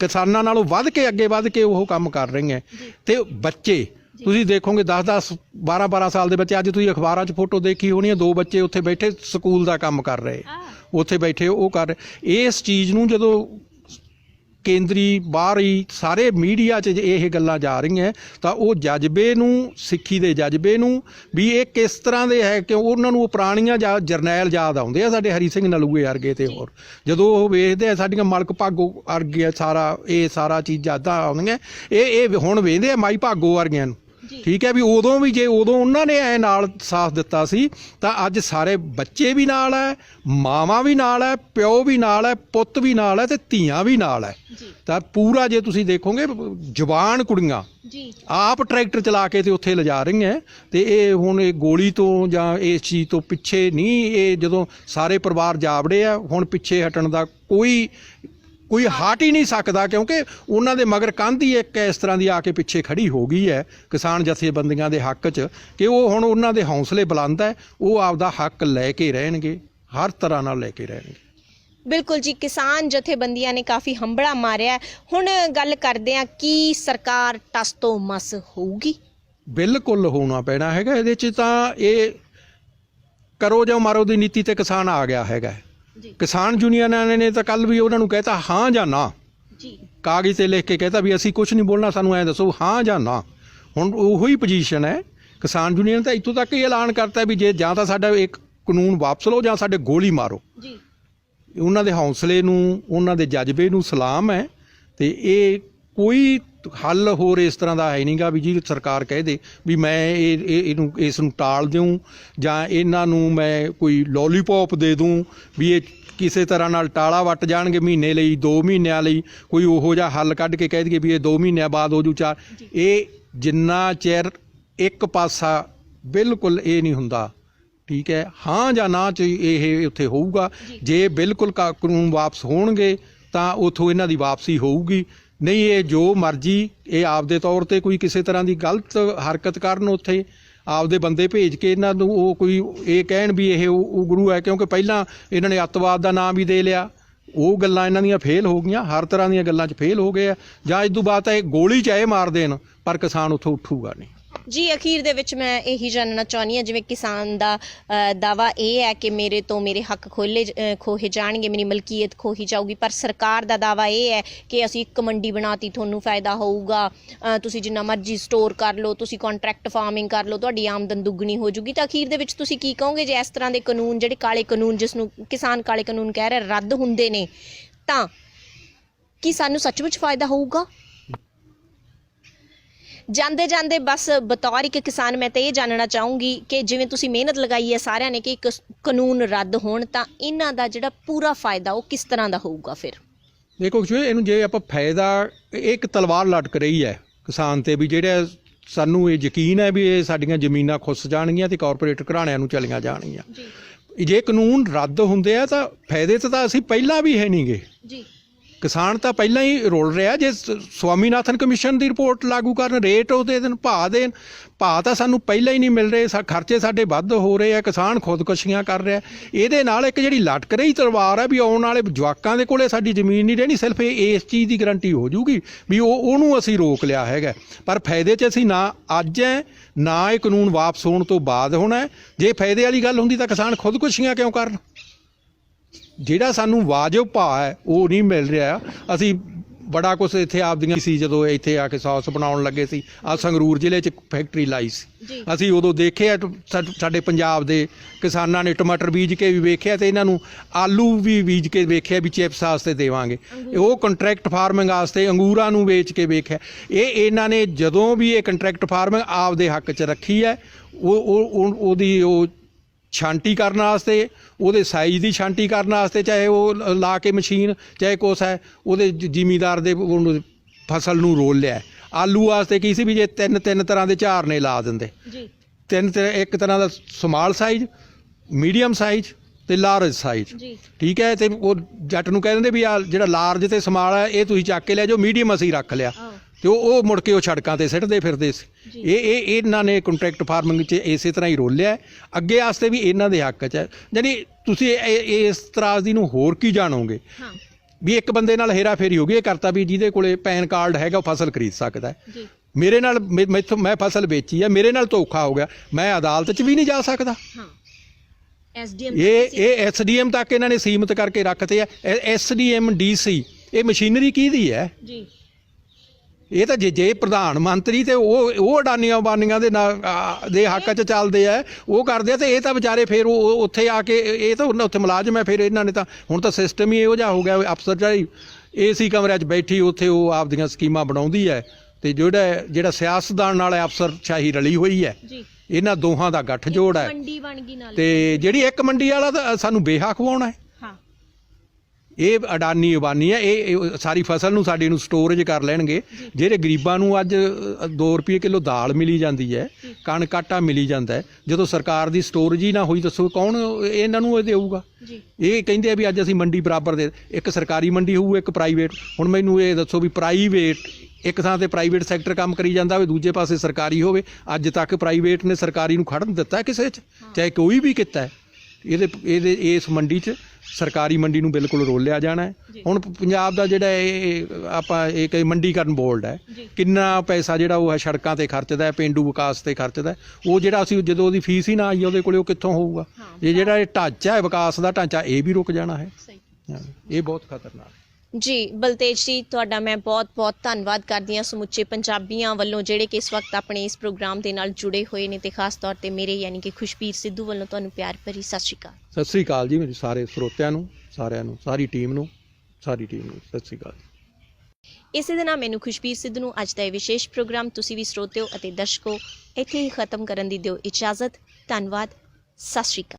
ਕਿਸਾਨਾਂ ਨਾਲੋਂ ਵੱਧ ਕੇ ਅੱਗੇ ਵੱਧ ਕੇ ਉਹ ਕੰਮ ਕਰ ਰਹੀਆਂ। ਤੇ ਬੱਚੇ ਤੁਸੀਂ ਦੇਖੋਗੇ 10 10 12 12 ਸਾਲ ਦੇ ਬੱਚੇ ਅੱਜ ਤੁਸੀਂ ਅਖਬਾਰਾਂ 'ਚ ਫੋਟੋ ਦੇਖੀ ਹੋਣੀ ਹੈ ਦੋ ਬੱਚੇ ਉੱਥੇ ਬੈਠੇ ਸਕੂਲ ਦਾ ਕੰਮ ਕਰ ਰਹੇ। ਉੱਥੇ ਬੈਠੇ ਉਹ ਕਰ ਇਸ ਚੀਜ਼ ਨੂੰ ਜਦੋਂ ਕੇਂਦਰੀ ਬਾਹਰੀ ਸਾਰੇ ਮੀਡੀਆ 'ਚ ਇਹ ਗੱਲਾਂ ਜਾ ਰਹੀਆਂ, ਤਾਂ ਉਹ ਜਜ਼ਬੇ ਨੂੰ, ਸਿੱਖੀ ਦੇ ਜਜ਼ਬੇ ਨੂੰ ਵੀ ਇਹ ਕਿਸ ਤਰ੍ਹਾਂ ਦੇ ਹੈ ਕਿ ਉਹਨਾਂ ਨੂੰ ਉਹ ਪੁਰਾਣੀਆਂ ਜਾਂ ਜਰਨੈਲ ਯਾਦ ਆਉਂਦੇ ਆ ਸਾਡੇ ਹਰੀ ਸਿੰਘ ਨਲੂਏ ਵਰਗੇ ਤੇ ਹੋਰ। ਜਦੋਂ ਉਹ ਵੇਖਦੇ ਆ ਸਾਡੀਆਂ ਮਲਕ ਭਾਗੋ ਵਰਗੇ ਸਾਰਾ, ਇਹ ਸਾਰਾ ਚੀਜ਼ਾਂ ਇਦਾਂ ਆਉਂਦੀਆਂ, ਇਹ ਇਹ ਹੁਣ ਵੇਖਦੇ ਆ ਮਾਈ ਭਾਗੋ ਵਰਗਿਆਂ ਨੂੰ। ਠੀਕ ਹੈ ਵੀ ਉਦੋਂ ਵੀ ਜੇ ਉਦੋਂ ਉਹਨਾਂ ਨੇ ਐ ਨਾਲ ਸਾਥ ਦਿੱਤਾ ਸੀ ਤਾਂ ਅੱਜ ਸਾਰੇ ਬੱਚੇ ਵੀ ਨਾਲ ਹੈ ਮਾਵਾਂ ਵੀ ਨਾਲ ਹੈ ਪਿਓ ਵੀ ਨਾਲ ਹੈ ਪੁੱਤ ਵੀ ਨਾਲ ਹੈ ਤੇ ਧੀਆਂ ਵੀ ਨਾਲ ਹੈ ਤਾਂ ਪੂਰਾ ਜੇ ਤੁਸੀਂ ਦੇਖੋਗੇ ਜਵਾਨ ਕੁੜੀਆਂ ਜੀ। ਆਪ ਟਰੈਕਟਰ ਚਲਾ ਕੇ ਤੇ ਉੱਥੇ ਲਿਜਾ ਰਹੀਆਂ ਤੇ ਇਹ ਹੁਣ ਇਹ ਗੋਲੀ ਤੋਂ ਜਾਂ ਇਸ ਚੀਜ਼ ਤੋਂ ਪਿੱਛੇ ਨਹੀਂ ਇਹ ਜਦੋਂ ਸਾਰੇ ਪਰਿਵਾਰ ਜਾਵੜੇ ਆ ਹੁਣ ਪਿੱਛੇ ਹਟਣ ਦਾ ਕੋਈ ਕੋਈ ਹਟ ਹੀ ਨਹੀਂ ਸਕਦਾ ਕਿਉਂਕਿ ਉਹਨਾਂ ਦੇ ਮਗਰ ਕੰਧ ਹੀ ਇੱਕ ਇਸ ਤਰ੍ਹਾਂ ਦੀ ਆ ਕੇ ਪਿੱਛੇ ਖੜੀ ਹੋ ਗਈ ਹੈ ਕਿਸਾਨ ਜਥੇਬੰਦੀਆਂ ਦੇ ਹੱਕ 'ਚ ਕਿ ਉਹ ਹੁਣ ਉਹਨਾਂ ਦੇ ਹੌਸਲੇ ਬੁਲੰਦ ਹੈ ਉਹ ਆਪਦਾ ਹੱਕ ਲੈ ਕੇ ਰਹਿਣਗੇ ਹਰ ਤਰ੍ਹਾਂ ਨਾਲ ਲੈ ਕੇ ਰਹਿਣਗੇ। ਬਿਲਕੁਲ ਜੀ ਕਿਸਾਨ ਜਥੇਬੰਦੀਆਂ ਨੇ ਕਾਫੀ ਹੰਬੜਾ ਮਾਰਿਆ। ਹੁਣ ਗੱਲ ਕਰਦੇ ਆ ਕੀ ਸਰਕਾਰ ਟਸ ਤੋਂ ਮਸ ਹੋਊਗੀ। ਬਿਲਕੁਲ ਹੋਣਾ ਪੈਣਾ ਹੈਗਾ ਇਹਦੇ 'ਚ ਤਾਂ ਇਹ ਕਰੋ ਜਾਂ ਮਾਰੋ ਦੀ ਨੀਤੀ ਤੇ ਕਿਸਾਨ ਆ ਗਿਆ ਹੈਗਾ। ਕਿਸਾਨ ਯੂਨੀਅਨਾਂ ਨੇ ਤਾਂ ਕੱਲ ਵੀ ਉਹਨਾਂ ਨੂੰ ਕਹਿਤਾ ਹਾਂ ਜਾਂ ਨਾ? ਜੀ। ਕਾਗਜ਼ ਤੇ ਲਿਖ ਕੇ ਕਹਿਤਾ ਵੀ ਅਸੀਂ ਕੁਝ ਨਹੀਂ ਬੋਲਣਾ ਸਾਨੂੰ ਐਂ ਦੱਸੋ ਹਾਂ ਜਾਂ ਨਾ? ਹੁਣ ਉਹੋ ਪੋਜੀਸ਼ਨ ਹੈ। ਕਿਸਾਨ ਯੂਨੀਅਨ ਤਾਂ ਇੱਥੋਂ ਤੱਕ ਹੀ ਐਲਾਨ ਕਰਤਾ ਵੀ ਜੇ ਜਾਂ ਤਾਂ ਸਾਡਾ ਇੱਕ ਕਾਨੂੰਨ ਵਾਪਸ ਲਓ ਜਾਂ ਸਾਡੇ ਗੋਲੀ ਮਾਰੋ। ਜੀ। ਉਹਨਾਂ ਦੇ ਹੌਸਲੇ ਨੂੰ ਉਹਨਾਂ ਦੇ ਜਜ਼ਬੇ ਨੂੰ ਸਲਾਮ ਹੈ ਤੇ ਇਹ ਕੋਈ ਹੱਲ ਹੋਰ ਇਸ ਤਰ੍ਹਾਂ ਦਾ ਹੈ ਨਹੀਂਗਾ ਵੀ ਜੀ ਸਰਕਾਰ ਕਹਿ ਦੇ ਵੀ ਮੈਂ ਇਹ ਇਹ- ਇਹਨੂੰ ਇਸ ਨੂੰ ਟਾਲ ਦਿਉ ਜਾਂ ਇਹਨਾਂ ਨੂੰ ਮੈਂ ਕੋਈ ਲੋਲੀਪੌਪ ਦੇ ਦੂੰ ਵੀ ਇਹ ਕਿਸੇ ਤਰ੍ਹਾਂ ਨਾਲ ਟਾਲਾ ਵੱਟ ਜਾਣਗੇ ਮਹੀਨੇ ਲਈ 2 ਮਹੀਨਿਆਂ ਲਈ ਕੋਈ ਉਹੋ ਜਿਹਾ ਹੱਲ ਕੱਢ ਕੇ ਕਹਿ ਦਈਏ ਵੀ ਇਹ 2 ਮਹੀਨਿਆਂ ਬਾਅਦ ਹੋ ਜੂ ਚਾਰ। ਇਹ ਜਿੰਨਾ ਚਿਰ ਇੱਕ ਪਾਸਾ ਬਿਲਕੁਲ ਇਹ ਨਹੀਂ ਹੁੰਦਾ ਠੀਕ ਹੈ ਹਾਂ ਜਾਂ ਨਾ ਚ ਇਹ ਉੱਥੇ ਹੋਊਗਾ। ਜੇ। ਬਿਲਕੁਲ ਕਾਨੂੰਨ ਵਾਪਸ ਹੋਣਗੇ ਤਾਂ ਉਥੋਂ ਇਹਨਾਂ ਦੀ ਵਾਪਸੀ ਹੋਊਗੀ। ਨਹੀਂ, ਇਹ ਜੋ ਮਰਜ਼ੀ, ਇਹ ਆਪਦੇ ਤੌਰ ਤੇ ਕੋਈ ਕਿਸੇ ਤਰ੍ਹਾਂ ਦੀ ਗਲਤ ਹਰਕਤ ਕਰਨ ਉੱਥੇ, ਆਪਦੇ ਬੰਦੇ ਭੇਜ ਕੇ ਇਹਨਾਂ ਨੂੰ ਉਹ ਕੋਈ ਇਹ ਕਹਿਣ ਵੀ ਇਹ ਉਹ ਗੁਰੂ ਹੈ, ਕਿਉਂਕਿ ਪਹਿਲਾਂ ਇਹਨਾਂ ਨੇ ਅੱਤਵਾਦ ਦਾ ਨਾਮ ਵੀ ਦੇ ਲਿਆ। ਉਹ ਗੱਲਾਂ ਇਹਨਾਂ ਦੀਆਂ ਫੇਲ ਹੋ ਗਈਆਂ, ਹਰ ਤਰ੍ਹਾਂ ਦੀਆਂ ਗੱਲਾਂ 'ਚ ਫੇਲ ਹੋ ਗਏ ਆ। ਜਾਂ ਇਸ ਤੋਂ ਬਾਅਦ ਤਾਂ ਇਹ ਗੋਲੀ ਚਾਹੇ ਮਾਰ ਦੇਣ, ਪਰ ਕਿਸਾਨ ਉੱਥੋਂ ਉੱਠੂਗਾ ਨਹੀਂ। ਜੀ, ਅਖੀਰ ਦੇ ਵਿੱਚ ਮੈਂ ਇਹੀ ਜਾਣਨਾ ਚਾਹੁੰਦੀ ਹਾਂ, ਜਿਵੇਂ ਕਿਸਾਨ ਦਾ ਦਾਵਾ ਇਹ ਹੈ ਕਿ ਮੇਰੇ ਤੋਂ ਮੇਰੇ ਹੱਕ ਖੋਲੇ ਖੋਹੇ ਜਾਣਗੇ, ਮੇਰੀ ਮਲਕੀਅਤ ਖੋਹੀ ਜਾਊਗੀ। ਪਰ ਸਰਕਾਰ ਦਾ ਦਾਵਾ ਇਹ ਹੈ ਕਿ ਅਸੀਂ ਇੱਕ ਮੰਡੀ ਬਣਾਤੀ, ਤੁਹਾਨੂੰ ਫਾਇਦਾ ਹੋਊਗਾ। ਤੁਸੀਂ ਜਿੰਨਾ ਮਰਜ਼ੀ ਸਟੋਰ ਕਰ ਲਓ, ਤੁਸੀਂ ਕੰਟਰੈਕਟ ਫਾਰਮਿੰਗ ਕਰ ਲਓ, ਤੁਹਾਡੀ ਆਮਦਨ ਦੁੱਗਣੀ ਹੋ ਜੂਗੀ। ਤਾਂ ਅਖੀਰ ਦੇ ਵਿੱਚ ਤੁਸੀਂ ਕੀ ਕਹੋਗੇ ਜੇ ਇਸ ਤਰ੍ਹਾਂ ਦੇ ਕਾਨੂੰਨ, ਜਿਹੜੇ ਕਾਲੇ ਕਾਨੂੰਨ, ਜਿਸ ਨੂੰ ਕਿਸਾਨ ਕਾਲੇ ਕਾਨੂੰਨ ਕਹਿ ਰਹੇ, ਰੱਦ ਹੁੰਦੇ ਨੇ, ਤਾਂ ਕੀ ਸਾਨੂੰ ਸੱਚਮੁੱਚ ਫਾਇਦਾ ਹੋਊਗਾ? ਜਾਂਦੇ ਜਾਂਦੇ ਬਸ ਬਤੌਰ ਇੱਕ ਕਿਸਾਨ ਮੈਂ ਤਾਂ ਇਹ ਜਾਣਨਾ ਚਾਹੂੰਗੀ ਕਿ ਜਿਵੇਂ ਤੁਸੀਂ ਮਿਹਨਤ ਲਗਾਈ ਹੈ ਸਾਰਿਆਂ ਨੇ ਕਿ ਇੱਕ ਕਾਨੂੰਨ ਰੱਦ ਹੋਣ ਤਾਂ ਇਹਨਾਂ ਦਾ ਜਿਹੜਾ ਪੂਰਾ ਫਾਇਦਾ ਉਹ ਕਿਸ ਤਰ੍ਹਾਂ ਦਾ ਹੋਊਗਾ ਫਿਰ? ਦੇਖੋ ਜੀ ਇਹਨੂੰ ਜੇ ਆਪਾਂ ਫਾਇਦਾ ਇੱਕ ਤਲਵਾਰ ਲਟਕ ਰਹੀ ਹੈ ਕਿਸਾਨ ਤੇ ਵੀ ਜਿਹੜਾ ਸਾਨੂੰ ਇਹ ਯਕੀਨ ਹੈ ਵੀ ਇਹ ਸਾਡੀਆਂ ਜ਼ਮੀਨਾਂ ਖੁੱਸ ਜਾਣਗੀਆਂ ਤੇ ਕਾਰਪੋਰੇਟ ਘਰਾਣਿਆਂ ਨੂੰ ਚਲੀਆਂ ਜਾਣਗੀਆਂ। ਜੀ। ਜੇ ਕਾਨੂੰਨ ਰੱਦ ਹੁੰਦੇ ਆ ਤਾਂ ਫਾਇਦੇ ਤਾਂ ਅਸੀਂ ਪਹਿਲਾਂ ਵੀ ਹੈ ਨਹੀਂਗੇ ਜੀ। ਕਿਸਾਨ ਤਾਂ ਪਹਿਲਾਂ ਹੀ ਰੋਲ ਰਿਹਾ ਜੇ ਸ- ਸਵਾਮੀਨਾਥਨ ਕਮਿਸ਼ਨ ਦੀ ਰਿਪੋਰਟ ਲਾਗੂ ਕਰਨ, ਰੇਟ ਉਹਦੇ ਦਿਨ ਭਾਅ ਦੇਣ ਭਾਅ ਤਾਂ ਸਾਨੂੰ ਪਹਿਲਾਂ ਹੀ ਨਹੀਂ ਮਿਲ ਰਹੇ, ਸਾ, ਖਰਚੇ ਸਾਡੇ ਵੱਧ ਹੋ ਰਹੇ ਆ, ਕਿਸਾਨ ਖੁਦਕੁਸ਼ੀਆਂ ਕਰ ਰਿਹਾ। ਇਹਦੇ ਨਾਲ ਇੱਕ ਜਿਹੜੀ ਲਟਕ ਰਹੀ ਤਲਵਾਰ ਹੈ ਵੀ ਆਉਣ ਵਾਲੇ ਜਵਾਕਾਂ ਦੇ ਕੋਲੇ ਸਾਡੀ ਜ਼ਮੀਨ ਨਹੀਂ ਰਹਿਣੀ, ਸਿਰਫ ਇਹ, ਇਸ ਚੀਜ਼ ਦੀ ਗਰੰਟੀ ਹੋ ਜੂਗੀ ਵੀ ਉਹ, ਉਹਨੂੰ ਅਸੀਂ ਰੋਕ ਲਿਆ ਹੈਗਾ। ਪਰ ਫਾਇਦੇ 'ਚ ਅਸੀਂ ਨਾ ਅੱਜ ਹੈ ਨਾ ਇਹ ਕਾਨੂੰਨ ਵਾਪਸ ਹੋਣ ਤੋਂ ਬਾਅਦ ਹੋਣਾ ਜੇ ਫਾਇਦੇ ਵਾਲੀ ਗੱਲ ਹੁੰਦੀ ਤਾਂ ਕਿਸਾਨ ਖੁਦਕੁਸ਼ੀਆਂ ਕਿਉਂ ਕਰਨ? ਜਿਹੜਾ ਸਾਨੂੰ ਵਾਜਬ ਭਾਅ ਹੈ ਉਹ ਨਹੀਂ ਮਿਲ ਰਿਹਾ। ਅਸੀਂ ਬੜਾ ਕੁਝ ਇੱਥੇ ਆਪਦੀਆਂ ਸੀ ਜਦੋਂ ਇੱਥੇ ਆ ਕੇ ਸੌਸ ਬਣਾਉਣ ਲੱਗੇ ਸੀ ਆ ਸੰਗਰੂਰ ਜ਼ਿਲ੍ਹੇ 'ਚ ਫੈਕਟਰੀ ਲਾਈ ਸੀ। ਅਸੀਂ ਉਦੋਂ ਦੇਖਿਆ ਸਾਡੇ ਪੰਜਾਬ ਦੇ ਕਿਸਾਨਾਂ ਨੇ ਟਮਾਟਰ ਬੀਜ ਕੇ ਵੀ ਵੇਖਿਆ ਤੇ ਇਹਨਾਂ ਨੂੰ ਆਲੂ ਵੀ ਬੀਜ ਕੇ ਵੇਖਿਆ ਵੀ ਚਿਪਸ ਵਾਸਤੇ ਦੇਵਾਂਗੇ। ਉਹ ਕੰਟਰੈਕਟ ਫਾਰਮਿੰਗ ਵਾਸਤੇ ਅੰਗੂਰਾਂ ਨੂੰ ਵੇਚ ਕੇ ਵੇਖਿਆ। ਇਹ ਇਹਨਾਂ ਨੇ ਜਦੋਂ ਵੀ ਇਹ ਕੰਟਰੈਕਟ ਫਾਰਮਿੰਗ ਆਪਦੇ ਹੱਕ 'ਚ ਰੱਖੀ ਹੈ ਉਹ- ਉਹ ਉਹਦੀ ਉਹ ਛਾਂਟੀ ਕਰਨ ਵਾਸਤੇ ਉਹਦੇ ਸਾਈਜ਼ ਦੀ ਛਾਂਟੀ ਕਰਨ ਵਾਸਤੇ ਚਾਹੇ ਉਹ ਲ- ਕੇ ਮਸ਼ੀਨ ਚਾਹੇ ਕੁਛ ਹੈ ਉਹਦੇ ਜ਼ਿਮੀਦਾਰ ਦੇ ਫਸਲ ਨੂੰ ਰੋਲ ਲਿਆ। ਆਲੂ ਵਾਸਤੇ ਕੀ ਸੀ ਵੀ ਜੇ ਤਿੰਨ ਤਿੰਨ ਤਰ੍ਹਾਂ ਦੇ ਝਾਰਨੇ ਲਾ ਦਿੰਦੇ। ਜੀ। ਤਿੰਨ ਇੱਕ ਤਰ੍ਹਾਂ ਦਾ ਸਮਾਲ ਸਾਈਜ਼ ਮੀਡੀਅਮ ਸਾਈਜ਼ ਤੇ ਲਾਰਜ ਸਾਈਜ਼ ਜੀ। ਠੀਕ ਹੈ ਤੇ ਉਹ ਜੱਟ ਨੂੰ ਕਹਿ ਦਿੰਦੇ ਵੀ ਆ ਜਿਹੜਾ ਲਾਰਜ ਤੇ ਸਮਾਲ ਹੈ ਇਹ ਤੁਸੀਂ ਚੱਕ ਕੇ ਲੈ ਜਾਓ ਮੀਡੀਅਮ ਅਸੀਂ ਰੱਖ ਲਿਆ। ਤੇ ਉਹ ਉਹ ਮੁੜ ਕੇ ਉਹ ਸੜਕਾਂ ਤੇ ਸਿੱਟਦੇ ਫਿਰਦੇ ਸੀ। ਇਹ ਇਹ ਇਹਨਾਂ ਨੇ ਕੰਟਰੈਕਟ ਫਾਰਮਿੰਗ 'ਚ ਇਸੇ ਤਰ੍ਹਾਂ ਹੀ ਰੋਲਿਆ। ਅੱਗੇ ਵਾਸਤੇ ਵੀ ਇਹਨਾਂ ਦੇ ਹੱਕ 'ਚ ਹੈ। ਯਾਨੀ ਤੁਸੀਂ ਇਸ ਤਰਾਜ਼ਦੀ ਨੂੰ ਹੋਰ ਕੀ ਜਾਣੋਗੇ? ਹਾਂ। ਵੀ ਇੱਕ ਬੰਦੇ ਨਾਲ ਹੇਰਾ ਫੇਰੀ ਹੋ ਗਈ ਇਹ ਕਰਤਾ ਵੀ ਜਿਹਦੇ ਕੋਲੇ ਪੈਨ ਕਾਰਡ ਹੈਗਾ ਉਹ ਫਸਲ ਖਰੀਦ ਸਕਦਾ ਹੈ। ਜੀ। ਮੇਰੇ ਨਾਲ ਮੈਥੋਂ ਮੈਂ ਫਸਲ ਵੇਚੀ ਹੈ ਮੇਰੇ ਨਾਲ ਧੋਖਾ ਹੋ ਗਿਆ ਮੈਂ ਅਦਾਲਤ 'ਚ ਵੀ ਨਹੀਂ ਜਾ ਸਕਦਾ। ਹਾਂ। ਐਸਡੀਐਮ ਇਹ ਇਹ ਐਸਡੀਐਮ ਤੱਕ ਇਹਨਾਂ ਨੇ ਸੀਮਤ ਕਰਕੇ ਰੱਖਤੇ ਆ ਐਸਡੀਐਮ ਡੀਸੀ ਇਹ ਮਸ਼ੀਨਰੀ ਕਿਹਦੀ ਹੈ? ਜੀ। ਇਹ ਤਾਂ ਜੇ ਜੇ ਪ੍ਰਧਾਨ ਮੰਤਰੀ ਤੇ ਉਹ ਉਹ ਅਡਾਨੀਆਂ ਬਾਨੀਆਂ ਦੇ ਨਾਲ ਦੇ ਹੱਕ 'ਚ ਚੱਲਦੇ ਆ ਉਹ ਕਰਦੇ ਆ ਤੇ ਇਹ ਤਾਂ ਵਿਚਾਰੇ ਫਿਰ ਉਹ ਉੱਥੇ ਆ ਕੇ ਇਹ ਤਾਂ ਉੱਥੇ ਮੁਲਾਜ਼ਮ ਹੈ ਫਿਰ ਇਹਨਾਂ ਨੇ ਤਾਂ ਹੁਣ ਤਾਂ ਸਿਸਟਮ ਹੀ ਇਹੋ ਜਿਹਾ ਹੋ ਗਿਆ ਅਫਸਰ ਜਿਹੜੀ ਏਸੀ ਕਮਰਿਆਂ 'ਚ ਬੈਠੀ ਉੱਥੇ ਉਹ ਆਪਦੀਆਂ ਸਕੀਮਾਂ ਬਣਾਉਂਦੀ ਹੈ ਤੇ ਜਿਹੜਾ ਜਿਹੜਾ ਸਿਆਸਤਦਾਨ ਨਾਲ ਅਫਸਰ ਸ਼ਾਹੀ ਰਲੀ ਹੋਈ ਹੈ ਇਹਨਾਂ ਦੋਹਾਂ ਦਾ ਗੱਠ ਜੋੜ ਹੈ ਮੰਡੀ ਬਣ ਗਈ ਨਾਲ ਤੇ ਜਿਹੜੀ ਇੱਕ ਮੰਡੀ ਵਾਲਾ ਤਾਂ ਸਾਨੂੰ ਬੇਹਾ ਖਵਾਉਣਾ ਹਾਂ। ਇਹ ਅਡਾਨੀ ਅਬਾਨੀ ਹੈ ਇਹ ਇਹ ਸਾਰੀ ਫਸਲ ਨੂੰ ਸਾਡੀ ਨੂੰ ਸਟੋਰੇਜ ਕਰ ਲੈਣਗੇ। ਜਿਹੜੇ ਗਰੀਬਾਂ ਨੂੰ ਅੱਜ 2 ਰੁਪਏ ਕਿਲੋ ਦਾਲ ਮਿਲੀ ਜਾਂਦੀ ਹੈ ਕਣਕ ਆਟਾ ਮਿਲੀ ਜਾਂਦਾ ਹੈ ਜਦੋਂ ਸਰਕਾਰ ਦੀ ਸਟੋਰੇਜ ਹੀ ਨਾ ਹੋਈ ਦੱਸੋ ਕੌਣ ਇਹਨਾਂ ਨੂੰ ਇਹ ਦੇਊਗਾ? ਇਹ ਕਹਿੰਦੇ ਆ ਵੀ ਅੱਜ ਅਸੀਂ ਮੰਡੀ ਬਰਾਬਰ ਦੇ ਇੱਕ ਸਰਕਾਰੀ ਮੰਡੀ ਹੋਊ ਇੱਕ ਪ੍ਰਾਈਵੇਟ ਹੁਣ ਮੈਨੂੰ ਇਹ ਦੱਸੋ ਵੀ ਪ੍ਰਾਈਵੇਟ ਇੱਕ ਥਾਂ ਤੇ ਪ੍ਰਾਈਵੇਟ ਸੈਕਟਰ ਕੰਮ ਕਰੀ ਜਾਂਦਾ ਹੋਵੇ ਦੂਜੇ ਪਾਸੇ ਸਰਕਾਰੀ ਹੋਵੇ ਅੱਜ ਤੱਕ ਪ੍ਰਾਈਵੇਟ ਨੇ ਸਰਕਾਰੀ ਨੂੰ ਖੜਨ ਦਿੱਤਾ ਕਿਸੇ 'ਚ? ਚਾਹੇ ਕੋਈ ਵੀ ਕੀਤਾ ਹੈ। ਇਹਦੇ ਇਹਦੇ ਇਸ ਮੰਡੀ 'ਚ ਸਰਕਾਰੀ ਮੰਡੀ ਨੂੰ ਬਿਲਕੁਲ ਰੋਲਿਆ ਜਾਣਾ ਹੈ। ਹੁਣ ਪੰਜਾਬ ਦਾ ਜਿਹੜਾ ਇਹ ਆਪਾਂ ਇਹ ਕਈ ਮੰਡੀਕਰਨ ਬੋਰਡ ਹੈ। ਕਿੰਨਾ ਪੈਸਾ ਜਿਹੜਾ ਉਹ ਹੈ ਸੜਕਾਂ ਤੇ ਖਰਚਦਾ ਹੈ ਪਿੰਡੂ ਵਿਕਾਸ ਤੇ ਖਰਚਦਾ ਹੈ। ਉਹ ਜਿਹੜਾ ਅਸੀਂ ਜਦੋਂ ਉਹਦੀ ਫੀਸ ਹੀ ਨਾ ਆਈ ਉਹਦੇ ਕੋਲੇ ਉਹ ਕਿੱਥੋਂ ਹੋਊਗਾ। ਇਹ ਜਿਹੜਾ ਇਹ ਢਾਂਚਾ ਹੈ ਵਿਕਾਸ ਦਾ ਢਾਂਚਾ ਇਹ ਵੀ ਰੁਕ ਜਾਣਾ ਹਾਂ, ਇਹ ਬਹੁਤ ਖਤਰਨਾਕ ਹੈ। ਜੀ ਬਲਤੇਜ ਜੀ ਤੁਹਾਡਾ ਮੈਂ ਬਹੁਤ-ਬਹੁਤ ਧੰਨਵਾਦ ਕਰਦੀ ਹਾਂ ਸਮੁੱਚੇ ਪੰਜਾਬੀਆਂ ਵੱਲੋਂ ਜਿਹੜੇ ਕਿ ਇਸ ਵਕਤ ਆਪਣੇ ਇਸ ਪ੍ਰੋਗਰਾਮ ਦੇ ਨਾਲ ਜੁੜੇ ਹੋਏ ਨੇ ਤੇ ਖਾਸ ਤੌਰ ਤੇ ਮੇਰੇ ਯਾਨੀ ਕਿ ਖੁਸ਼ਬੀਰ ਸਿੱਧੂ ਵੱਲੋਂ ਤੁਹਾਨੂੰ ਪਿਆਰ ਭਰੀ ਸਤਿ ਸ਼੍ਰੀ ਅਕਾਲ। ਸਤਿ ਸ੍ਰੀ ਅਕਾਲ ਜੀ ਮੇਰੇ ਸਾਰੇ ਸਰੋਤਿਆਂ ਨੂੰ ਸਾਰਿਆਂ ਨੂੰ ਸਾਰੀ ਟੀਮ ਨੂੰ ਸਾਰੀ ਟੀਮ ਨੂੰ ਸਤਿ ਸ੍ਰੀ ਅਕਾਲ ਇਸੇ ਦੇ ਨਾਲ ਮੈਨੂੰ ਖੁਸ਼ਬੀਰ ਸਿੱਧੂ ਨੂੰ ਅੱਜ ਦਾ ਇਹ ਵਿਸ਼ੇਸ਼ ਪ੍ਰੋਗਰਾਮ ਤੁਸੀਂ ਵੀ ਸਰੋਤਿਓ ਅਤੇ ਦਰਸ਼ਕੋ ਇੱਥੇ ਹੀ ਖਤਮ ਕਰਨ ਦੀ ਦਿਓ ਇਜਾਜ਼ਤ। ਧੰਨਵਾਦ ਸਤਿ ਸ਼੍ਰੀ ਅਕਾਲ।